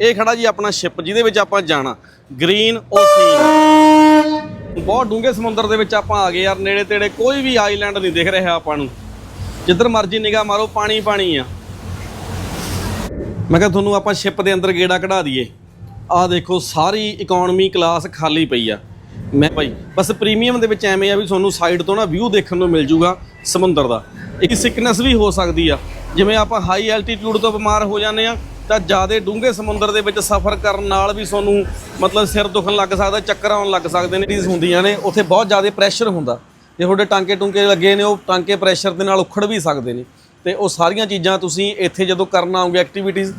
ਇਹ ਖੜਾ ਜੀ ਆਪਣਾ ਸ਼ਿਪ, ਜਿਹਦੇ ਵਿੱਚ ਆਪਾਂ ਜਾਣਾ। ਗ੍ਰੀਨ ਓਸੀਨ ਬਹੁਤ ਡੂੰਘੇ ਸਮੁੰਦਰ ਦੇ ਵਿੱਚ ਆਪਾਂ ਆ ਗਏ ਯਾਰ, ਨੇੜੇ ਤੇੜੇ ਕੋਈ ਵੀ ਆਈਲੈਂਡ ਨਹੀਂ ਦਿਖ ਰਿਹਾ ਆਪਾਂ ਨੂੰ। ਜਿੱਧਰ ਮਰਜ਼ੀ ਨਿਗਾਹ ਮਾਰੋ, ਪਾਣੀ ਪਾਣੀ ਆ। ਮੈਂ ਕਿਹਾ ਤੁਹਾਨੂੰ ਆਪਾਂ ਸ਼ਿਪ ਦੇ ਅੰਦਰ ਗੇੜਾ ਕਢਾ ਦਈਏ। ਆਹ ਦੇਖੋ, ਸਾਰੀ ਇਕਨੋਮੀ ਕਲਾਸ ਖਾਲੀ ਪਈ ਆ। ਮੈਂ ਭਾਈ, ਬਸ ਪ੍ਰੀਮੀਅਮ ਦੇ ਵਿੱਚ ਐਵੇਂ ਆ ਵੀ ਤੁਹਾਨੂੰ ਸਾਈਡ ਤੋਂ ਨਾ ਵਿਊ ਦੇਖਣ ਨੂੰ ਮਿਲ ਜੂਗਾ ਸਮੁੰਦਰ ਦਾ। ਇੱਕ ਸਿਕਨੈਸ ਵੀ ਹੋ ਸਕਦੀ ਆ। ਜਿਵੇਂ ਆਪਾਂ ਹਾਈ ਐਲਟੀਟਿਊਡ ਤੋਂ ਬਿਮਾਰ ਹੋ ਜਾਂਦੇ ਆ ਤਾਂ ਜ਼ਿਆਦਾ ਡੂੰਘੇ ਸਮੁੰਦਰ ਦੇ ਵਿੱਚ ਸਫ਼ਰ ਕਰਨ ਨਾਲ ਵੀ ਤੁਹਾਨੂੰ ਮਤਲਬ ਸਿਰ ਦੁਖਣ ਲੱਗ ਸਕਦਾ, ਚੱਕਰ ਆਉਣ ਲੱਗ ਸਕਦੇ ਨੇ, ਚੀਜ਼ ਹੁੰਦੀਆਂ ਨੇ, ਉੱਥੇ ਬਹੁਤ ਜ਼ਿਆਦਾ ਪ੍ਰੈਸ਼ਰ ਹੁੰਦਾ। ਜੇ ਤੁਹਾਡੇ ਟਾਂਕੇ ਟੁੰਕੇ ਲੱਗੇ ਨੇ, ਉਹ ਟਾਂਕੇ ਪ੍ਰੈਸ਼ਰ ਦੇ ਨਾਲ ਉਖੜ ਵੀ ਸਕਦੇ ਨੇ। ਤੇ ਉਹ ਸਾਰੀਆਂ ਚੀਜ਼ਾਂ ਤੁਸੀਂ ਇੱਥੇ ਜਦੋਂ ਕਰਨ ਆਉਂਗੇ ਐਕਟੀਵਿਟੀਜ਼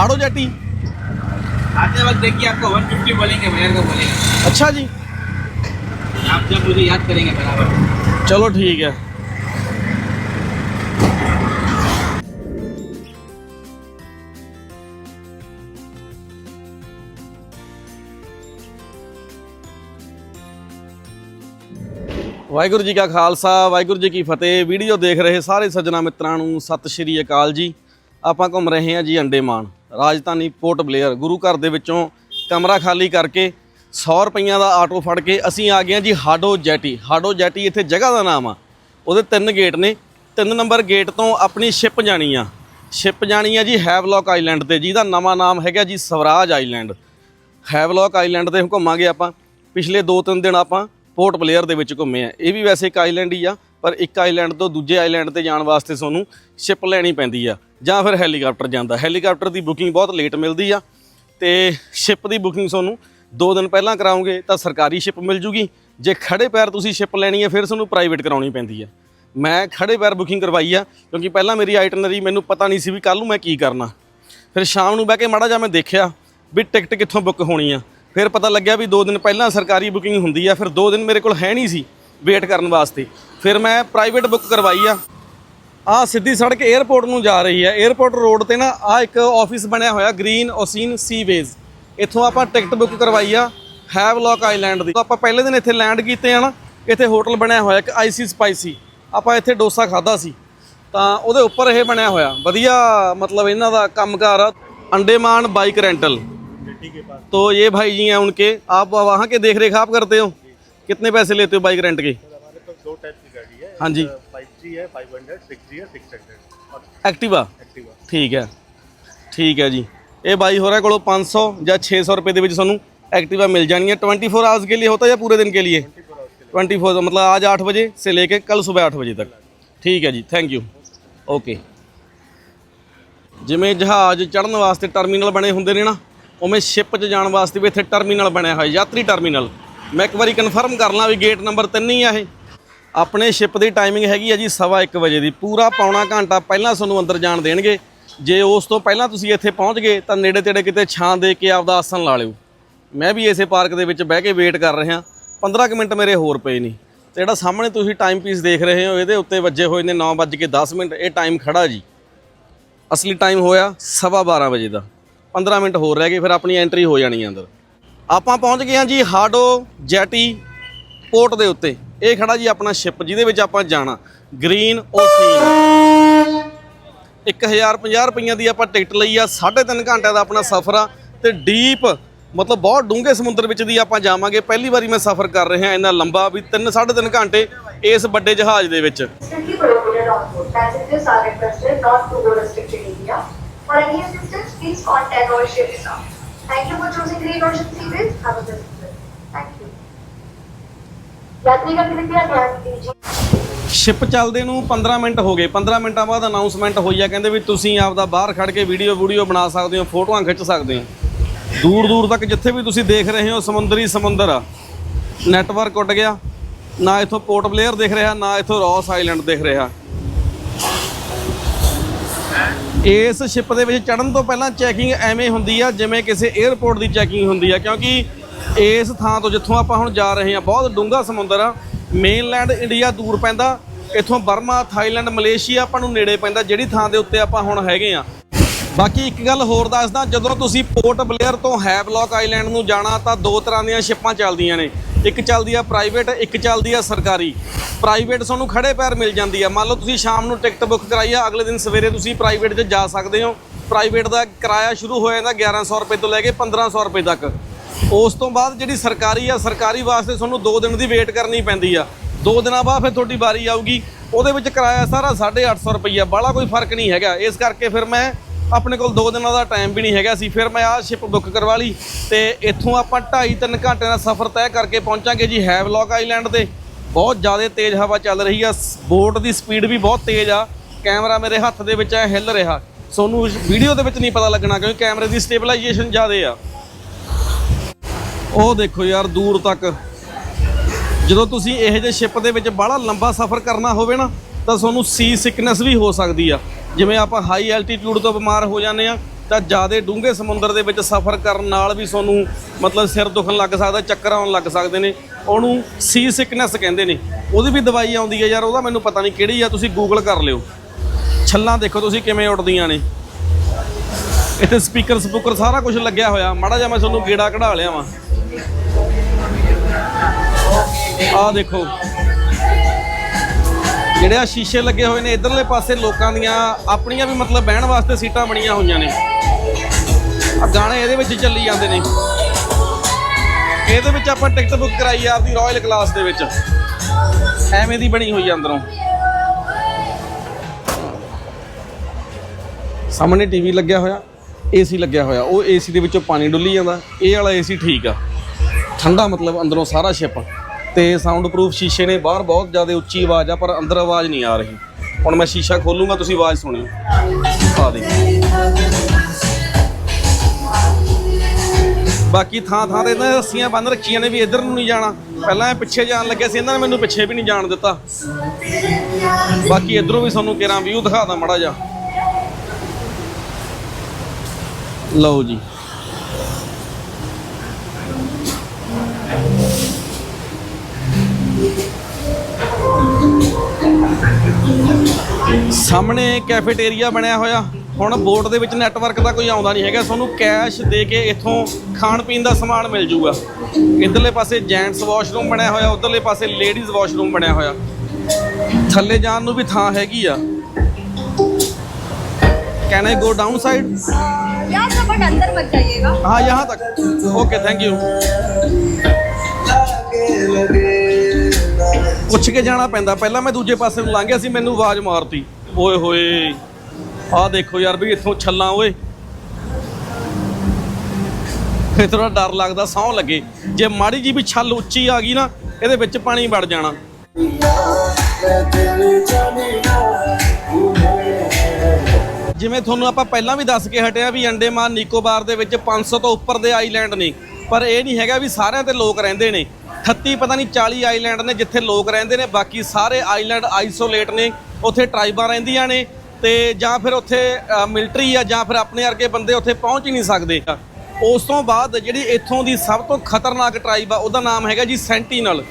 ਹਾੜੋ ਜੱਟੀ आते वक्त देखिए आपको 150 बोलेंगे भैया को बोलेंगे ਅੱਛਾ ਜੀ आप जब मुझे याद करेंगे बराबर ਚਲੋ ਠੀਕ ਹੈ ਵਾਹਿਗੁਰੂ ਜੀ ਕਾ ਖਾਲਸਾ ਵਾਹਿਗੁਰੂ ਜੀ ਕੀ ਫਤਿਹ ਵੀਡੀਓ ਦੇਖ ਰਹੇ ਸਾਰੇ ਸੱਜਣਾ ਮਿੱਤਰਾਂ ਨੂੰ ਸਤਿ ਸ਼੍ਰੀ ਅਕਾਲ ਜੀ ਆਪਾਂ ਘੁੰਮ ਰਹੇ ਹਾਂ ਜੀ ਅੰਡੇਮਾਨ, ਰਾਜਧਾਨੀ ਪੋਰਟ ਬਲੇਅਰ। ਗੁਰੂ ਘਰ ਦੇ ਵਿੱਚੋਂ ਕਮਰਾ ਖਾਲੀ ਕਰਕੇ 100 ਰੁਪਈਆਂ ਦਾ ਆਟੋ ਫੜ ਕੇ ਅਸੀਂ ਆ ਗਏ ਹਾਂ ਜੀ ਹਾਡੋ ਜੈਟੀ। ਹਾਡੋ ਜੈਟੀ ਇੱਥੇ ਜਗ੍ਹਾ ਦਾ ਨਾਮ ਆ। ਉਹਦੇ ਤਿੰਨ ਗੇਟ ਨੇ। ਤਿੰਨ ਨੰਬਰ ਗੇਟ ਤੋਂ ਆਪਣੀ ਸ਼ਿਪ ਜਾਣੀ ਆ। ਸ਼ਿਪ ਜਾਣੀ ਆ ਜੀ ਹੈਵਲੌਕ ਆਈਲੈਂਡ ਤੇ। ਜਿਹਦਾ ਨਵਾਂ ਨਾਮ ਹੈਗਾ ਜੀ ਸਵਰਾਜ ਆਈਲੈਂਡ ਹੈਵਲੌਕ ਆਈਲੈਂਡ ਤੇ ਘੁੰਮਾਂਗੇ ਆਪਾਂ। ਪਿਛਲੇ 2-3 ਦਿਨ ਆਪਾਂ ਪੋਰਟ ਬਲੇਅਰ ਦੇ ਵਿੱਚ ਘੁੰਮੇ ਆ। ਇਹ ਵੀ ਵੈਸੇ ਇੱਕ ਆਈਲੈਂਡ ਹੀ ਆ, ਪਰ ਇੱਕ ਆਈਲੈਂਡ ਤੋਂ ਦੂਜੇ ਆਈਲੈਂਡ ਤੇ ਜਾਣ ਵਾਸਤੇ ਤੁਹਾਨੂੰ ਸ਼ਿਪ ਲੈਣੀ ਪੈਂਦੀ ਆ। ਜਾਂ ਫਿਰ ਹੈਲੀਕਾਪਟਰ ਜਾਂਦਾ। ਹੈਲੀਕਾਪਟਰ ਦੀ ਬੁਕਿੰਗ ਬਹੁਤ ਲੇਟ ਮਿਲਦੀ ਆ ਤੇ ਸ਼ਿਪ ਦੀ ਬੁਕਿੰਗ ਤੁਹਾਨੂੰ 2 ਦਿਨ ਪਹਿਲਾਂ ਕਰਾਉਂਗੇ ਤਾਂ ਸਰਕਾਰੀ ਸ਼ਿਪ ਮਿਲ ਜੂਗੀ। ਜੇ ਖੜੇ ਪੈਰ ਤੁਸੀਂ ਸ਼ਿਪ ਲੈਣੀ ਹੈ ਫਿਰ ਤੁਹਾਨੂੰ ਪ੍ਰਾਈਵੇਟ ਕਰਾਉਣੀ ਪੈਂਦੀ ਆ। ਮੈਂ ਖੜੇ ਪੈਰ ਬੁਕਿੰਗ ਕਰਵਾਈ ਆ, ਕਿਉਂਕਿ ਪਹਿਲਾਂ ਮੇਰੀ ਆਈਟਨਰੀ ਮੈਨੂੰ ਪਤਾ ਨਹੀਂ ਸੀ ਵੀ ਕੱਲ ਨੂੰ ਮੈਂ ਕੀ ਕਰਨਾ। ਫਿਰ ਸ਼ਾਮ ਨੂੰ ਬਹਿ ਕੇ ਮਾੜਾ ਜਿਹਾ ਮੈਂ ਦੇਖਿਆ ਵੀ ਟਿਕਟ ਕਿੱਥੋਂ ਬੁੱਕ ਹੋਣੀ ਆ। ਫਿਰ ਪਤਾ ਲੱਗਿਆ ਵੀ 2 ਦਿਨ ਪਹਿਲਾਂ ਸਰਕਾਰੀ ਬੁਕਿੰਗ ਹੁੰਦੀ ਆ, ਫਿਰ 2 ਦਿਨ ਮੇਰੇ ਕੋਲ ਹੈ ਨਹੀਂ ਸੀ ਵੇਟ ਕਰਨ ਵਾਸਤੇ। ਫਿਰ ਮੈਂ ਪ੍ਰਾਈਵੇਟ ਬੁੱਕ ਕਰਵਾਈ ਆ। ਆ ਸਿੱਧੀ ਸੜਕ 에어ਪੋਰਟ ਨੂੰ ਜਾ ਰਹੀ ਹੈ। 에어ਪੋਰਟ ਰੋਡ ਤੇ ਨਾ ਆ ਇੱਕ ਆਫਿਸ ਬਣਿਆ ਹੋਇਆ ਗ੍ਰੀਨ ਓਸੀਨ ਸੀ ਵੇਜ਼ ਇੱਥੋਂ ਆਪਾਂ ਟਿਕਟ ਬੁੱਕ ਕਰਵਾਈ ਆ ਹੈਵਲੌਕ ਆਈਲੈਂਡ ਦੀ। ਆਪਾਂ ਪਹਿਲੇ ਦਿਨ ਇੱਥੇ ਲੈਂਡ ਕੀਤੇ ਆ ਨਾ ਇੱਥੇ ਹੋਟਲ ਬਣਿਆ ਹੋਇਆ ਇੱਕ ਆਈਸੀ ਸਪਾਈਸੀ ਆਪਾਂ ਇੱਥੇ ਡੋਸਾ ਖਾਦਾ ਸੀ। ਤਾਂ ਉਹਦੇ ਉੱਪਰ ਇਹ ਬਣਿਆ ਹੋਇਆ। ਵਧੀਆ ਮਤਲਬ ਇਹਨਾਂ ਦਾ ਕੰਮਕਾਰ ਆ। ਅੰਡੇਮਾਨ ਬਾਈਕ ਰੈਂਟਲ ਤੋਂ ਇਹ ਭਾਈ ਜੀ हैं उनके आप वहाँ के ਦੇਖ रेख आप करते हो कितने पैसे लेते हो बाइक रेंट के दो जी है फाइव हंड्रेड सिक्स जी है सिक्स हंड्रेड और एक्टिवा एक्टिवा ਠੀਕ ਹੈ ਠੀਕ ਹੈ ਜੀ ਇਹ ਬਾਈ ਹੋ ਰਿਹਾ ਕੋਲੋਂ 500 ਜਾਂ 600 ਰੁਪਏ ਦੇ ਵਿੱਚ ਤੁਹਾਨੂੰ ਐਕਟਿਵਾ मिल जानी है 24 आवर्स के लिए होता है या पूरे दिन के लिए 24 मतलब आज 8 बजे से लेके कल सुबह 8 बजे तक ਠੀਕ ਹੈ ਜੀ ਥੈਂਕ ਯੂ ਓਕੇ ਜਿਵੇਂ ਜਹਾਜ਼ ਚੜਨ ਵਾਸਤੇ ਟਰਮੀਨਲ ਬਣੇ ਹੁੰਦੇ ਨੇ ਨਾ ਉਵੇਂ ਸ਼ਿਪ 'ਚ ਜਾਣ ਵਾਸਤੇ ਵੀ ਇੱਥੇ ਟਰਮੀਨਲ ਬਣਿਆ ਹੋਇਆ ਯਾਤਰੀ ਟਰਮੀਨਲ ਮੈਂ ਇੱਕ ਵਾਰੀ ਕਨਫਰਮ ਕਰ ਲਾਂ ਵੀ ਗੇਟ ਨੰਬਰ 3 ਹੀ ਆ ਇਹ ਆਪਣੇ ਸ਼ਿਪ ਦੀ ਟਾਈਮਿੰਗ ਹੈਗੀ ਹੈ ਜੀ ਸਵਾ ਇੱਕ ਵਜੇ ਦੀ। ਪੂਰਾ ਪੌਣਾ ਘੰਟਾ ਪਹਿਲਾਂ ਤੁਹਾਨੂੰ ਅੰਦਰ ਜਾਣ ਦੇਣਗੇ। ਜੇ ਉਸ ਤੋਂ ਪਹਿਲਾਂ ਤੁਸੀਂ ਇੱਥੇ ਪਹੁੰਚ ਗਏ, ਤਾਂ ਨੇੜੇ ਤੇੜੇ ਕਿਤੇ ਛਾਂ ਦੇ ਕੇ ਆਪਦਾ ਆਸਣ ਲਾ ਲਿਓ। ਮੈਂ ਵੀ ਇਸੇ ਪਾਰਕ ਦੇ ਵਿੱਚ ਬਹਿ ਕੇ ਵੇਟ ਕਰ ਰਿਹਾ। 15 ਕੁ ਮਿੰਟ ਮੇਰੇ ਹੋਰ ਪਏ ਨਹੀਂ ਤੇ ਜਿਹੜਾ ਸਾਹਮਣੇ ਤੁਸੀਂ ਟਾਈਮ ਪੀਸ ਦੇਖ ਰਹੇ ਹੋ, ਇਹਦੇ ਉੱਤੇ ਵੱਜੇ ਹੋਏ ਨੇ 9:10 ਮਿੰਟ। ਇਹ ਟਾਈਮ ਖੜਾ ਜੀ। ਅਸਲੀ ਟਾਈਮ ਹੋਇਆ ਸਵਾ 12 ਵਜੇ ਦਾ। 15 ਮਿੰਟ ਹੋਰ ਰਹਿ ਗਏ, ਫਿਰ ਆਪਣੀ ਐਂਟਰੀ ਹੋ ਜਾਣੀ ਅੰਦਰ। ਆਪਾਂ ਪਹੁੰਚ ਗਏ ਹਾਂ ਜੀ ਹਾਡੋ ਜੈਟੀ ਪੋਰਟ ਦੇ ਉੱਤੇ। ਇਹ ਖੜਾ ਜੀ ਆਪਣਾ ਸ਼ਿਪ ਜਿਹਦੇ ਵਿੱਚ ਆਪਾਂ ਜਾਣਾ ਗ੍ਰੀਨ ਓਸੀਨ 1050 ਰੁਪਈਆ ਦੀ ਆਪਾਂ ਟਿਕਟ ਲਈ ਆ 3.5 ਘੰਟੇ ਦਾ ਆਪਣਾ ਸਫ਼ਰ ਆ ਤੇ ਡੀਪ ਮਤਲਬ ਬਹੁਤ ਡੂੰਘੇ ਸਮੁੰਦਰ ਵਿੱਚ ਦੀ ਆਪਾਂ ਜਾਵਾਂਗੇ ਪਹਿਲੀ ਵਾਰੀ ਮੈਂ ਸਫ਼ਰ ਕਰ ਰਿਹਾ ਇੰਨਾ ਲੰਬਾ ਵੀ 3 3.5 ਘੰਟੇ ਇਸ ਵੱਡੇ ਜਹਾਜ਼ ਦੇ ਵਿੱਚ For any assistance, please contact our ship staff. Thank you for choosing Green Ocean Seaways. Have a good day. Ship ਚੱਲਦੇ ਨੂੰ 15 ਮਿੰਟ ਹੋ ਗਏ। 15 ਮਿੰਟਾਂ ਬਾਅਦ ਅਨਾਉਂਸਮੈਂਟ ਹੋਈ ਆ, ਕਹਿੰਦੇ ਵੀ ਤੁਸੀਂ ਆਪ ਦਾ ਬਾਹਰ ਖੜ ਕੇ ਵੀਡੀਓ ਵੀਡੀਓ ਬਣਾ ਸਕਦੇ ਹੋ, ਫੋਟੋਆਂ ਖਿੱਚ ਸਕਦੇ ਹੋ। ਦੂਰ ਦੂਰ ਤੱਕ ਜਿੱਥੇ ਵੀ ਤੁਸੀਂ ਦੇਖ ਰਹੇ ਹੋ, ਸਮੁੰਦਰੀ ਸਮੁੰਦਰ। ਆ ਨੈਟਵਰਕ ਉੱਡ ਗਿਆ। ਨਾ ਇਥੋਂ ਪੋਰਟ ਬਲੇਅਰ ਦਿਖ ਰਿਹਾ, ਨਾ ਇਥੋਂ ਰੌਸ ਆਈਲੈਂਡ ਦਿਖ ਰਿਹਾ। ਇਸ ਸ਼ਿਪ ਦੇ ਵਿੱਚ ਚੜਨ ਤੋਂ ਪਹਿਲਾਂ ਚੈਕਿੰਗ ਐਵੇਂ ਹੁੰਦੀ ਆ, ਜਿਵੇਂ ਕਿਸੇ 에ਅਰਪੋਰਟ ਦੀ ਚੈਕਿੰਗ ਹੁੰਦੀ ਆ, ਕਿਉਂਕਿ ਇਸ ਥਾਂ ਤੋਂ ਜਿੱਥੋਂ ਆਪਾਂ ਹੁਣ ਜਾ ਰਹੇ ਹਾਂ, ਬਹੁਤ ਡੂੰਘਾ ਸਮੁੰਦਰ ਆ। ਮੇਨਲੈਂਡ ਇੰਡੀਆ ਦੂਰ ਪੈਂਦਾ, ਇੱਥੋਂ ਬਰਮਾ, ਥਾਈਲੈਂਡ, ਮਲੇਸ਼ੀਆ ਆਪਾਂ ਨੂੰ ਨੇੜੇ ਪੈਂਦਾ, ਜਿਹੜੀ ਥਾਂ ਦੇ ਉੱਤੇ ਆਪਾਂ ਹੁਣ ਹੈਗੇ ਆ ਬਾਕੀ ਇੱਕ ਗੱਲ ਹੋਰ ਦੱਸਦਾ, ਜਦੋਂ ਤੁਸੀਂ ਪੋਰਟ ਬਲੇਅਰ ਤੋਂ ਹੈਵਲੌਕ ਆਈਲੈਂਡ ਨੂੰ ਜਾਣਾ, ਤਾਂ ਦੋ ਤਰ੍ਹਾਂ ਦੀਆਂ ਸ਼ਿਪਾਂ ਚੱਲਦੀਆਂ ਨੇ। ਇੱਕ ਚੱਲਦੀ ਆ ਪ੍ਰਾਈਵੇਟ ਇੱਕ ਚੱਲਦੀ ਆ ਸਰਕਾਰੀ। ਪ੍ਰਾਈਵੇਟ ਤੁਹਾਨੂੰ ਖੜੇ ਪੈਰ ਮਿਲ ਜਾਂਦੀ ਆ। ਮੰਨ ਲਓ ਤੁਸੀਂ ਸ਼ਾਮ ਨੂੰ ਟਿਕਟ ਬੁੱਕ ਕਰਾਈ ਆ, ਅਗਲੇ ਦਿਨ ਸਵੇਰੇ ਤੁਸੀਂ ਪ੍ਰਾਈਵੇਟ 'ਚ ਜਾ ਸਕਦੇ ਹੋ। ਪ੍ਰਾਈਵੇਟ ਦਾ ਕਿਰਾਇਆ ਸ਼ੁਰੂ ਹੋ ਜਾਂਦਾ 1100 ਰੁਪਏ ਤੋਂ ਲੈ ਕੇ 1500 ਰੁਪਏ ਤੱਕ। ਉਸ ਤੋਂ ਬਾਅਦ ਜਿਹੜੀ ਸਰਕਾਰੀ ਆ, ਸਰਕਾਰੀ ਵਾਸਤੇ ਤੁਹਾਨੂੰ 2 ਦਿਨ ਦੀ ਵੇਟ ਕਰਨੀ ਪੈਂਦੀ ਆ। 2 ਦਿਨਾਂ ਬਾਅਦ ਫਿਰ ਤੁਹਾਡੀ ਵਾਰੀ ਆਊਗੀ। ਉਹਦੇ ਵਿੱਚ ਕਿਰਾਇਆ ਸਾਰਾ 850 ਰੁਪਈਆ। ਬਾਹਲਾ ਕੋਈ ਫ਼ਰਕ ਨਹੀਂ ਹੈਗਾ। ਇਸ ਕਰਕੇ ਫਿਰ ਮੈਂ ਆਪਣੇ ਕੋਲ 2 ਦਿਨਾਂ ਦਾ ਟਾਈਮ ਵੀ ਨਹੀਂ ਹੈਗਾ ਸੀ। ਫਿਰ ਮੈਂ ਆਹ ਸ਼ਿਪ ਬੁੱਕ ਕਰਵਾ ਲਈ ਤੇ ਇੱਥੋਂ ਆਪਾਂ 2.5 3 ਘੰਟੇ ਦਾ ਸਫ਼ਰ ਤੈਅ ਕਰਕੇ ਪਹੁੰਚਾਂਗੇ ਜੀ ਹੈਵਲੌਕ ਆਈਲੈਂਡ ਤੇ। ਬਹੁਤ ਜ਼ਿਆਦਾ ਤੇਜ਼ ਹਵਾ ਚੱਲ ਰਹੀ ਆ। ਬੋਟ ਦੀ ਸਪੀਡ ਵੀ ਬਹੁਤ ਤੇਜ਼ ਆ। ਕੈਮਰਾ ਮੇਰੇ ਹੱਥ ਦੇ ਵਿੱਚ ਐ ਹਿੱਲ ਰਿਹਾ। ਤੁਹਾਨੂੰ ਵੀਡੀਓ ਦੇ ਵਿੱਚ ਨਹੀਂ ਪਤਾ ਲੱਗਣਾ ਕਿਉਂਕਿ ਕੈਮਰੇ ਦੀ ਸਟੇਬਲਾਈਜੇਸ਼ਨ ਜ਼ਿਆਦਾ ਆ। ਉਹ ਦੇਖੋ ਯਾਰ, ਦੂਰ ਤੱਕ। ਜਦੋਂ ਤੁਸੀਂ ਇਹੋ ਜਿਹੇ ਸ਼ਿਪ ਦੇ ਵਿੱਚ ਬੜਾ ਲੰਬਾ ਸਫ਼ਰ ਕਰਨਾ ਹੋਵੇ ਨਾ, ਤਾਂ ਤੁਹਾਨੂੰ ਸੀ ਸਿਕਨੈਸ ਵੀ ਹੋ ਸਕਦੀ ਆ। ਜਿਵੇਂ ਆਪਾਂ ਹਾਈ ਐਲਟੀਟਿਊਡ ਤੋਂ ਬਿਮਾਰ ਹੋ ਜਾਂਦੇ ਆ, ਤਾਂ ਜ਼ਿਆਦਾ ਡੂੰਘੇ ਸਮੁੰਦਰ ਦੇ ਵਿੱਚ ਸਫ਼ਰ ਕਰਨ ਨਾਲ ਵੀ ਤੁਹਾਨੂੰ ਮਤਲਬ ਸਿਰ ਦੁਖਣ ਲੱਗ ਸਕਦਾ, ਚੱਕਰ ਆਉਣ ਲੱਗ ਸਕਦੇ ਨੇ। ਉਹਨੂੰ ਸੀ ਸਿਕਨੈਸ ਕਹਿੰਦੇ ਨੇ। ਉਹਦੀ ਵੀ ਦਵਾਈ ਆਉਂਦੀ ਹੈ ਯਾਰ, ਉਹਦਾ ਮੈਨੂੰ ਪਤਾ ਨਹੀਂ ਕਿਹੜੀ ਆ, ਤੁਸੀਂ ਗੂਗਲ ਕਰ ਲਿਓ। ਛੱਲਾਂ ਦੇਖੋ ਤੁਸੀਂ ਕਿਵੇਂ ਉੱਡਦੀਆਂ ਨੇ। ਇੱਥੇ ਸਪੀਕਰ ਸਪੂਕਰ ਸਾਰਾ ਕੁਝ ਲੱਗਿਆ ਹੋਇਆ। ਮਾੜਾ ਜਿਹਾ ਮੈਂ ਤੁਹਾਨੂੰ ਗੇੜਾ ਕਢਾ ਲਿਆ ਵਾਂ। ਆਹ ਦੇਖੋ। ਜਿਹੜੇ ਆ ਸ਼ੀਸ਼ੇ ਲੱਗੇ ਹੋਏ ਨੇ, ਇਧਰਲੇ ਪਾਸੇ ਲੋਕਾਂ ਦੀਆਂ ਆਪਣੀਆਂ ਵੀ ਮਤਲਬ ਬਹਿਣ ਵਾਸਤੇ ਸੀਟਾਂ ਬਣੀਆਂ ਹੋਈਆਂ ਨੇ। ਆ ਗਾਣੇ ਇਹਦੇ ਵਿੱਚ ਚੱਲੀ ਜਾਂਦੇ ਨੇ। ਇਹਦੇ ਵਿੱਚ ਆਪਾਂ ਟਿਕਟ ਬੁੱਕ ਕਰਾਈ ਆ ਆਪਦੀ ਰਾਇਲ ਕਲਾਸ ਦੇ ਵਿੱਚ। ਐਵੇਂ ਦੀ ਬਣੀ ਹੋਈ ਆ ਅੰਦਰੋਂ। ਸਾਹਮਣੇ ਟੀਵੀ ਲੱਗਿਆ ਹੋਇਆ ਏਸੀ ਲੱਗਿਆ ਹੋਇਆ। ਉਹ ਏਸੀ ਦੇ ਵਿੱਚੋਂ ਪਾਣੀ ਡੁੱਲੀ ਜਾਂਦਾ। ਇਹ ਵਾਲਾ ਏਸੀ ਠੀਕ ਆ। ਠੰਡਾ ਮਤਲਬ ਅੰਦਰੋਂ ਸਾਰਾ ਸ਼ਿਪ ਤੇ ਸਾਊਂਡ ਪ੍ਰੂਫ ਸ਼ੀਸ਼ੇ ਨੇ ਬਾਹਰ ਬਹੁਤ ਜ਼ਿਆਦਾ ਉੱਚੀ ਆਵਾਜ਼ ਆ, ਪਰ ਅੰਦਰ ਆਵਾਜ਼ ਨਹੀਂ ਆ ਰਹੀ। ਹੁਣ ਮੈਂ ਸ਼ੀਸ਼ਾ ਖੋਲੂੰਗਾ, ਤੁਸੀਂ ਆਵਾਜ਼ ਸੁਣਿਓ। ਆ ਦੇ ਬਾਕੀ ਥਾਂ ਥਾਂ ਤੇ ਇਹਨਾਂ ਰੱਸੀਆਂ ਬੰਨ ਰੱਖੀਆਂ ਨੇ ਵੀ ਇੱਧਰ ਨੂੰ ਨਹੀਂ ਜਾਣਾ। ਪਹਿਲਾਂ ਇਹ ਪਿੱਛੇ ਜਾਣ ਲੱਗਿਆ ਸੀ, ਇਹਨਾਂ ਨੇ ਮੈਨੂੰ ਪਿੱਛੇ ਵੀ ਨਹੀਂ ਜਾਣ ਦਿੱਤਾ। ਬਾਕੀ ਇਧਰੋਂ ਵੀ ਤੁਹਾਨੂੰ ਕਿਰਾਂ ਵਿਊ ਦਿਖਾਦਾ ਮੜਾ ਜਾ ਲਓ ਜੀ। ਸਾਹਮਣੇ ਕੈਫੇਟੇਰੀਆ ਬਣਿਆ ਹੋਇਆ ਹੁਣ ਬੋਟ ਦੇ ਵਿੱਚ ਨੈਟਵਰਕ ਦਾ ਕੋਈ ਆਉਂਦਾ ਨਹੀਂ ਹੈਗਾ ਤੁਹਾਨੂੰ ਕੈਸ਼ ਦੇ ਕੇ ਇੱਥੋਂ ਖਾਣ ਪੀਣ ਦਾ ਸਮਾਨ ਮਿਲ ਜਾਊਗਾ ਇਧਰਲੇ ਪਾਸੇ ਜੈਂਟਸ ਵਾਸ਼ਰੂਮ ਬਣਿਆ ਹੋਇਆ ਉਧਰਲੇ ਪਾਸੇ ਲੇਡੀਜ਼ ਵਾਸ਼ਰੂਮ ਬਣਿਆ ਹੋਇਆ ਥੱਲੇ ਜਾਣ ਨੂੰ ਵੀ ਥਾਂ ਹੈਗੀ ਆ can I go down side यहाँ से बट अंदर मत जाइएगा हाँ यहाँ तक ओके थैंक यू ਪੁੱਛ ਕੇ ਜਾਣਾ ਪੈਂਦਾ। ਪਹਿਲਾਂ ਮੈਂ ਦੂਜੇ ਪਾਸੇ ਨੂੰ ਲੰਘ ਸੀ, ਮੈਨੂੰ ਆਵਾਜ਼ ਮਾਰਤੀ। ਓਏ ਹੋਏ, ਆਹ ਦੇਖੋ ਯਾਰ ਵੀ ਇੱਥੋਂ ਛੱਲਾਂ, ਓਏ। ਇਹ ਥੋੜਾ ਡਰ ਲੱਗਦਾ, ਸੌਂ ਲੱਗੇ। ਜੇ ਮਾੜੀ ਜੀ ਵੀ ਛੱਲ ਉੱਚੀ ਆ ਗਈ ਨਾ, ਇਹਦੇ ਵਿੱਚ ਪਾਣੀ ਵੜ ਜਾਣਾ। ਜਿਵੇਂ ਤੁਹਾਨੂੰ ਆਪਾਂ ਪਹਿਲਾਂ ਵੀ ਦੱਸ ਕੇ ਹਟਿਆ ਵੀ ਅੰਡੇਮਾਨ, ਨਿਕੋਬਾਰ ਦੇ ਵਿੱਚ 500 ਤੋਂ ਉੱਪਰ ਦੇ ਆਈਲੈਂਡ ਨੇ। ਪਰ ਇਹ ਨਹੀਂ ਹੈਗਾ ਵੀ ਸਾਰਿਆਂ ਤੇ ਲੋਕ ਰਹਿੰਦੇ ਨੇ। 38, ਪਤਾ ਨਹੀਂ 40 ਆਈਲੈਂਡ ਨੇ ਜਿੱਥੇ ਲੋਕ ਰਹਿੰਦੇ ਨੇ, ਬਾਕੀ ਸਾਰੇ ਆਈਲੈਂਡ ਆਈਸੋਲੇਟ ਨੇ, ਉੱਥੇ ਟਰਾਈਬਾਂ ਰਹਿੰਦੀਆਂ ਨੇ ਤੇ ਜਾਂ ਫਿਰ ਉੱਥੇ ਮਿਲਟਰੀ ਆ, ਜਾਂ ਫਿਰ ਆਪਣੇ ਵਰਗੇ ਬੰਦੇ ਉੱਥੇ ਪਹੁੰਚ ਹੀ ਨਹੀਂ ਸਕਦੇ। ਉਸ ਤੋਂ ਬਾਅਦ ਜਿਹੜੀ ਇੱਥੋਂ ਦੀ ਸਭ ਤੋਂ ਖਤਰਨਾਕ ਟਰਾਈਬ ਆ, ਉਹਦਾ ਨਾਮ ਹੈਗਾ ਜੀ ਸੈਂਟੀਨਲ।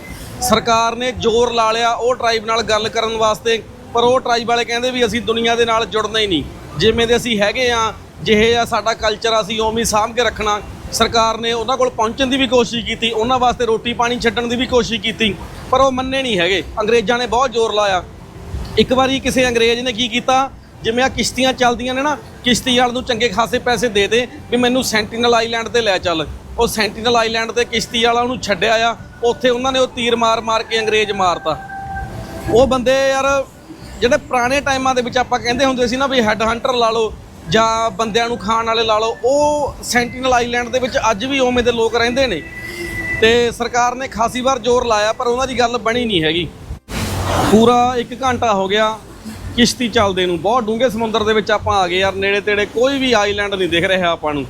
ਸਰਕਾਰ ਨੇ ਜ਼ੋਰ ਲਾ ਲਿਆ ਉਹ ਟਰਾਈਬ ਨਾਲ ਗੱਲ ਕਰਨ ਵਾਸਤੇ, ਪਰ ਉਹ ਟਰਾਈਬ ਵਾਲੇ ਕਹਿੰਦੇ ਵੀ ਅਸੀਂ ਦੁਨੀਆ ਦੇ ਨਾਲ ਜੁੜਨਾ ਹੀ ਨਹੀਂ। ਜਿਵੇਂ ਦੇ ਅਸੀਂ ਹੈਗੇ ਆ, ਜਿਹੇ ਆ ਸਾਡਾ ਕਲਚਰ ਆ, ਅਸੀਂ ਉਵੇਂ ਸਾਂਭ ਕੇ ਰੱਖਣਾ। ਸਰਕਾਰ ਨੇ ਉਹਨਾਂ ਕੋਲ ਪਹੁੰਚਣ ਦੀ ਵੀ ਕੋਸ਼ਿਸ਼ ਕੀਤੀ, ਉਹਨਾਂ ਵਾਸਤੇ ਰੋਟੀ ਪਾਣੀ ਛੱਡਣ ਦੀ ਵੀ ਕੋਸ਼ਿਸ਼ ਕੀਤੀ, ਪਰ ਉਹ ਮੰਨੇ ਨਹੀਂ ਹੈਗੇ। ਅੰਗਰੇਜ਼ਾਂ ਨੇ ਬਹੁਤ ਜ਼ੋਰ ਲਾਇਆ। ਇੱਕ ਵਾਰੀ ਕਿਸੇ ਅੰਗਰੇਜ਼ ਨੇ ਕੀ ਕੀਤਾ? ਜਿਵੇਂ ਆ ਕਿਸ਼ਤੀਆਂ ਚੱਲਦੀਆਂ ਨੇ ਨਾ, ਕਿਸ਼ਤੀ ਵਾਲ ਨੂੰ ਚੰਗੇ ਖਾਸੇ ਪੈਸੇ ਦੇ ਦੇ ਵੀ ਮੈਨੂੰ ਸੈਂਟੀਨਲ ਆਈਲੈਂਡ ਤੇ ਲੈ ਚੱਲ। ਉਹ ਸੈਂਟੀਨਲ ਆਈਲੈਂਡ ਤੇ ਕਿਸ਼ਤੀ ਵਾਲਾ ਉਹਨੂੰ ਛੱਡਿਆ ਆ, ਉੱਥੇ ਉਹਨਾਂ ਨੇ ਉਹ ਤੀਰ ਮਾਰ ਮਾਰ ਕੇ ਅੰਗਰੇਜ਼ ਮਾਰਤਾ। ਉਹ ਬੰਦੇ ਯਾਰ, ਜਿਹੜੇ ਪੁਰਾਣੇ ਟਾਈਮਾਂ ਦੇ ਵਿੱਚ ਆਪਾਂ ਕਹਿੰਦੇ ਹੁੰਦੇ ਸੀ ਨਾ ਵੀ ਹੈੱਡ ਹੰਟਰ ਲਾ ਲਓ ਜਾਂ ਬੰਦਿਆਂ ਨੂੰ ਖਾਣ ਵਾਲੇ ਲਾ ਲਓ, ਉਹ ਸੈਂਟੀਨਲ ਆਈਲੈਂਡ ਦੇ ਵਿੱਚ ਅੱਜ ਵੀ ਉਵੇਂ ਦੇ ਲੋਕ ਰਹਿੰਦੇ ਨੇ। ਤੇ ਸਰਕਾਰ ਨੇ ਖਾਸੀ ਵਾਰ ਜ਼ੋਰ ਲਾਇਆ, ਪਰ ਉਹਨਾਂ ਦੀ ਗੱਲ ਬਣੀ ਨਹੀਂ ਹੈਗੀ। ਪੂਰਾ 1 ਘੰਟਾ ਹੋ ਗਿਆ, ਕਿਸ਼ਤੀ ਚੱਲਦੇ ਨੂੰ। ਬਹੁਤ ਡੂੰਘੇ ਸਮੁੰਦਰ ਦੇ ਵਿੱਚ ਆਪਾਂ ਆ ਗਏ ਯਾਰ ਨੇੜੇ ਤੇੜੇ ਕੋਈ ਵੀ ਆਈਲੈਂਡ ਨਹੀਂ ਦਿਖ ਰਿਹਾ ਆਪਾਂ ਨੂੰ।